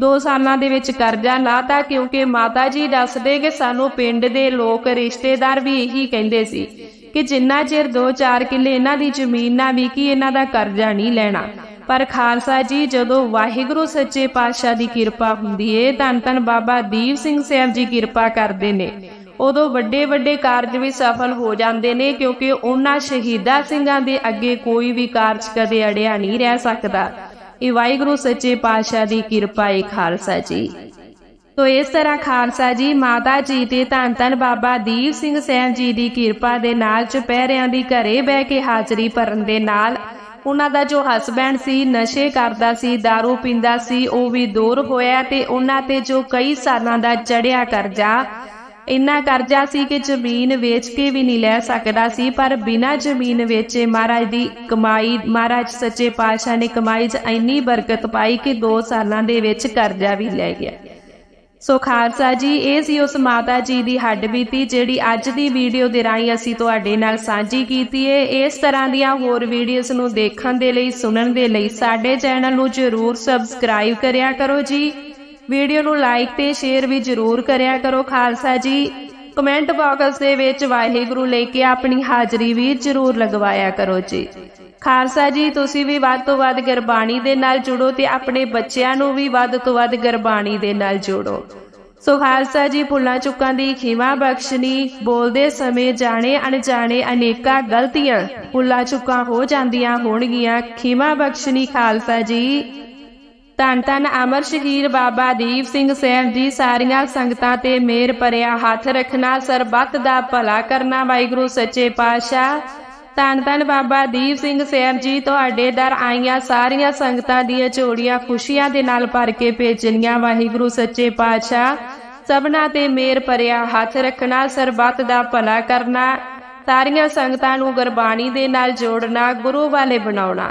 2 ਸਾਲਾਂ ਦੇ ਵਿੱਚ ਕਰਜ਼ਾ ਲਾਤਾ ਕਿਉਂਕਿ ਮਾਤਾ ਜੀ ਦੱਸਦੇ ਕਿ ਸਾਨੂੰ ਪਿੰਡ ਦੇ ਲੋਕ ਰਿਸ਼ਤੇਦਾਰ ਵੀ ਇਹੀ ਕਹਿੰਦੇ ਸੀ ਕਿ ਜਿੰਨਾ ਚਿਰ 2-4 ਕਿੱਲੇ ਇਹਨਾਂ ਦੀ ਜ਼ਮੀਨ ਨਾ ਵਿਕੀ, ਇਹਨਾਂ ਦਾ ਕਰਜ਼ਾ ਨਹੀਂ ਲੈਣਾ। ਪਰ ਖਾਲਸਾ ਜੀ, ਜਦੋਂ ਵਾਹਿਗੁਰੂ ਸੱਚੇ ਪਾਤਸ਼ਾਹ ਦੀ ਕਿਰਪਾ ਹੁੰਦੀ ਏ, ਧੰਨ ਧੰਨ ਬਾਬਾ ਦੀਪ ਸਿੰਘ ਸਾਹਿਬ ਜੀ ਕਿਰਪਾ ਕਰਦੇ ਨੇ। ਉਦੋਂ ਵੱਡੇ ਵੱਡੇ ਕਾਰਜ ਵੀ ਸਫਲ ਹੋ ਜਾਂਦੇ ਨੇ, ਕਿਉਂਕਿ ਉਹਨਾਂ ਸ਼ਹੀਦਾਂ ਸਿੰਘਾਂ ਦੇ ਅੱਗੇ ਕੋਈ ਵੀ ਕਾਰਜ ਕਦੇ ਅੜਿਆ ਨਹੀਂ ਰਹਿ ਸਕਦਾ। ਇਹ ਵਾਹਿਗੁਰੂ ਸੱਚੇ ਪਾਤਸ਼ਾਹ ਦੀ ਕਿਰਪਾ ਏ ਖਾਲਸਾ ਜੀ। ਤੋ ਇਸ ਤਰ੍ਹਾਂ ਖਾਲਸਾ ਜੀ, ਮਾਤਾ ਜੀ ਤੇ ਧੰਨ ਧੰਨ ਬਾਬਾ ਦੀਪ ਸਿੰਘ ਸਾਹਿਬ ਜੀ ਦੀ ਕਿਰਪਾ ਦੇ ਨਾਲ ਚੁਪਹਿਰਿਆਂ ਦੀ ਘਰੇ ਬਹਿ ਕੇ ਹਾਜ਼ਰੀ ਭਰਨ ਦੇ ਨਾਲ ਉਹਨਾਂ ਦਾ ਜੋ ਹਸਬੈਂਡ ਸੀ, ਨਸ਼ੇ ਕਰਦਾ ਸੀ दारू ਪੀਂਦਾ ਸੀ, ਉਹ ਵੀ ਦੂਰ ਹੋਇਆ ਤੇ ਉਹਨਾਂ ਤੇ ਜੋ ਕਈ ਸਾਲਾਂ ਦਾ ਚੜਿਆ ਕਰਜ਼ਾ, ਇੰਨਾ ਕਰਜ਼ਾ ਸੀ ਕਿ ਜ਼ਮੀਨ ਵੇਚ ਕੇ ਵੀ ਨਹੀਂ ਲੈ ਸਕਦਾ ਸੀ, ਪਰ ਬਿਨਾਂ ਜ਼ਮੀਨ ਵੇਚੇ ਮਹਾਰਾਜ ਦੀ ਕਮਾਈ, ਮਹਾਰਾਜ ਸੱਚੇ ਪਾਤਸ਼ਾਹ ਨੇ ਕਮਾਈ 'ਚ ਇੰਨੀ ਬਰਕਤ ਪਾਈ ਕਿ 2 ਸਾਲਾਂ ਦੇ ਵਿੱਚ ਕਰਜ਼ਾ ਵੀ ਲੈ ਗਿਆ। ਸੋ ਖਾਲਸਾ ਜੀ, ਇਹ ਸੀ ਉਸ ਮਾਤਾ ਜੀ ਦੀ ਹੱਡ ਬੀਤੀ, ਜਿਹੜੀ ਅੱਜ ਦੀ ਵੀਡੀਓ ਦੇ ਰਾਹੀਂ ਅਸੀਂ ਤੁਹਾਡੇ ਨਾਲ ਸਾਂਝੀ ਕੀਤੀ ਏ। ਇਸ ਤਰ੍ਹਾਂ ਦੀਆਂ ਹੋਰ ਵੀਡੀਓਜ਼ ਨੂੰ ਦੇਖਣ ਦੇ ਲਈ, ਸੁਣਨ ਦੇ ਲਈ ਸਾਡੇ ਚੈਨਲ ਨੂੰ ਜਰੂਰ ਸਬਸਕ੍ਰਾਈਬ ਕਰਿਆ ਕਰੋ ਜੀ। ਵੀਡੀਓ ਨੂੰ ਲਾਈਕ ਤੇ ਸ਼ੇਅਰ ਵੀ ਜਰੂਰ ਕਰਿਆ ਕਰੋ ਖਾਲਸਾ ਜੀ। ਕਮੈਂਟ ਬਾਕਸ ਦੇ ਵਿੱਚ ਵਾਹਿਗੁਰੂ ਲੈ ਕੇ ਆਪਣੀ ਹਾਜ਼ਰੀ ਵੀ ਜਰੂਰ ਲਗਵਾਇਆ ਕਰੋ ਜੀ। ਖਾਲਸਾ ਜੀ, ਤੁਸੀਂ ਵੀ ਵੱਧ ਤੋਂ ਵੱਧ ਗੁਰਬਾਣੀ ਦੇ ਨਾਲ ਜੁੜੋ ਤੇ ਆਪਣੇ ਬੱਚਿਆਂ ਨੂੰ ਵੀ ਵੱਧ ਤੋਂ ਵੱਧ ਗੁਰਬਾਣੀ ਦੇ ਨਾਲ ਜੋੜੋ। ਸੋ ਖਾਲਸਾ ਜੀ ਭੁੱਲਾਂ ਚੁੱਕਾਂ ਦੀ ਖਿਮਾ ਬਖਸ਼ਣੀ, ਬੋਲਦੇ ਸਮੇਂ ਜਾਣੇ ਅਣਜਾਣੇ ਅਨੇਕਾਂ ਗਲਤੀਆਂ ਭੁੱਲਾਂ ਚੁੱਕਾਂ ਹੋ ਜਾਂਦੀਆਂ ਹੋਣਗੀਆਂ, ਖਿਮਾ ਬਖਸ਼ਣੀ ਖਾਲਸਾ ਜੀ। ਧੰਨ ਧੰਨ ਅਮਰ ਸ਼ਹੀਦ ਬਾਬਾ ਦੀਪ ਸਿੰਘ ਸਾਹਿਬ ਜੀ ਸਾਰੀਆਂ ਸੰਗਤਾਂ ਤੇ ਮੇਰ ਭਰਿਆ ਹੱਥ ਰੱਖਣਾ, ਸਰਬੱਤ ਦਾ ਭਲਾ ਕਰਨਾ, ਵਾਹਿਗੁਰੂ ਸੱਚੇ ਪਾਤਸ਼ਾਹ। ਧੰਨ ਧੰਨ ਬਾਬਾ ਦੀਪ ਸਿੰਘ ਸਾਹਿਬ ਜੀ, ਤੁਹਾਡੇ ਦਰ ਆਈਆਂ ਸਾਰੀਆਂ ਸੰਗਤਾਂ ਦੀਆਂ ਝੋਲੀਆਂ ਖੁਸ਼ੀਆਂ ਦੇ ਨਾਲ ਭਰ ਕੇ ਭੇਜਣੀਆਂ, ਵਾਹਿਗੁਰੂ ਸੱਚੇ ਪਾਤਸ਼ਾਹ। ਸਭਨਾ ਤੇ ਮੇਰ ਭਰਿਆ ਹੱਥ ਰੱਖਣਾ, ਸਰਬੱਤ ਦਾ ਭਲਾ ਕਰਨਾ, ਸਾਰੀਆਂ ਸੰਗਤਾਂ ਨੂੰ ਗੁਰਬਾਣੀ ਦੇ ਨਾਲ ਜੋੜਨਾ, ਗੁਰੂ ਵਾਲੇ ਬਣਾਉਣਾ।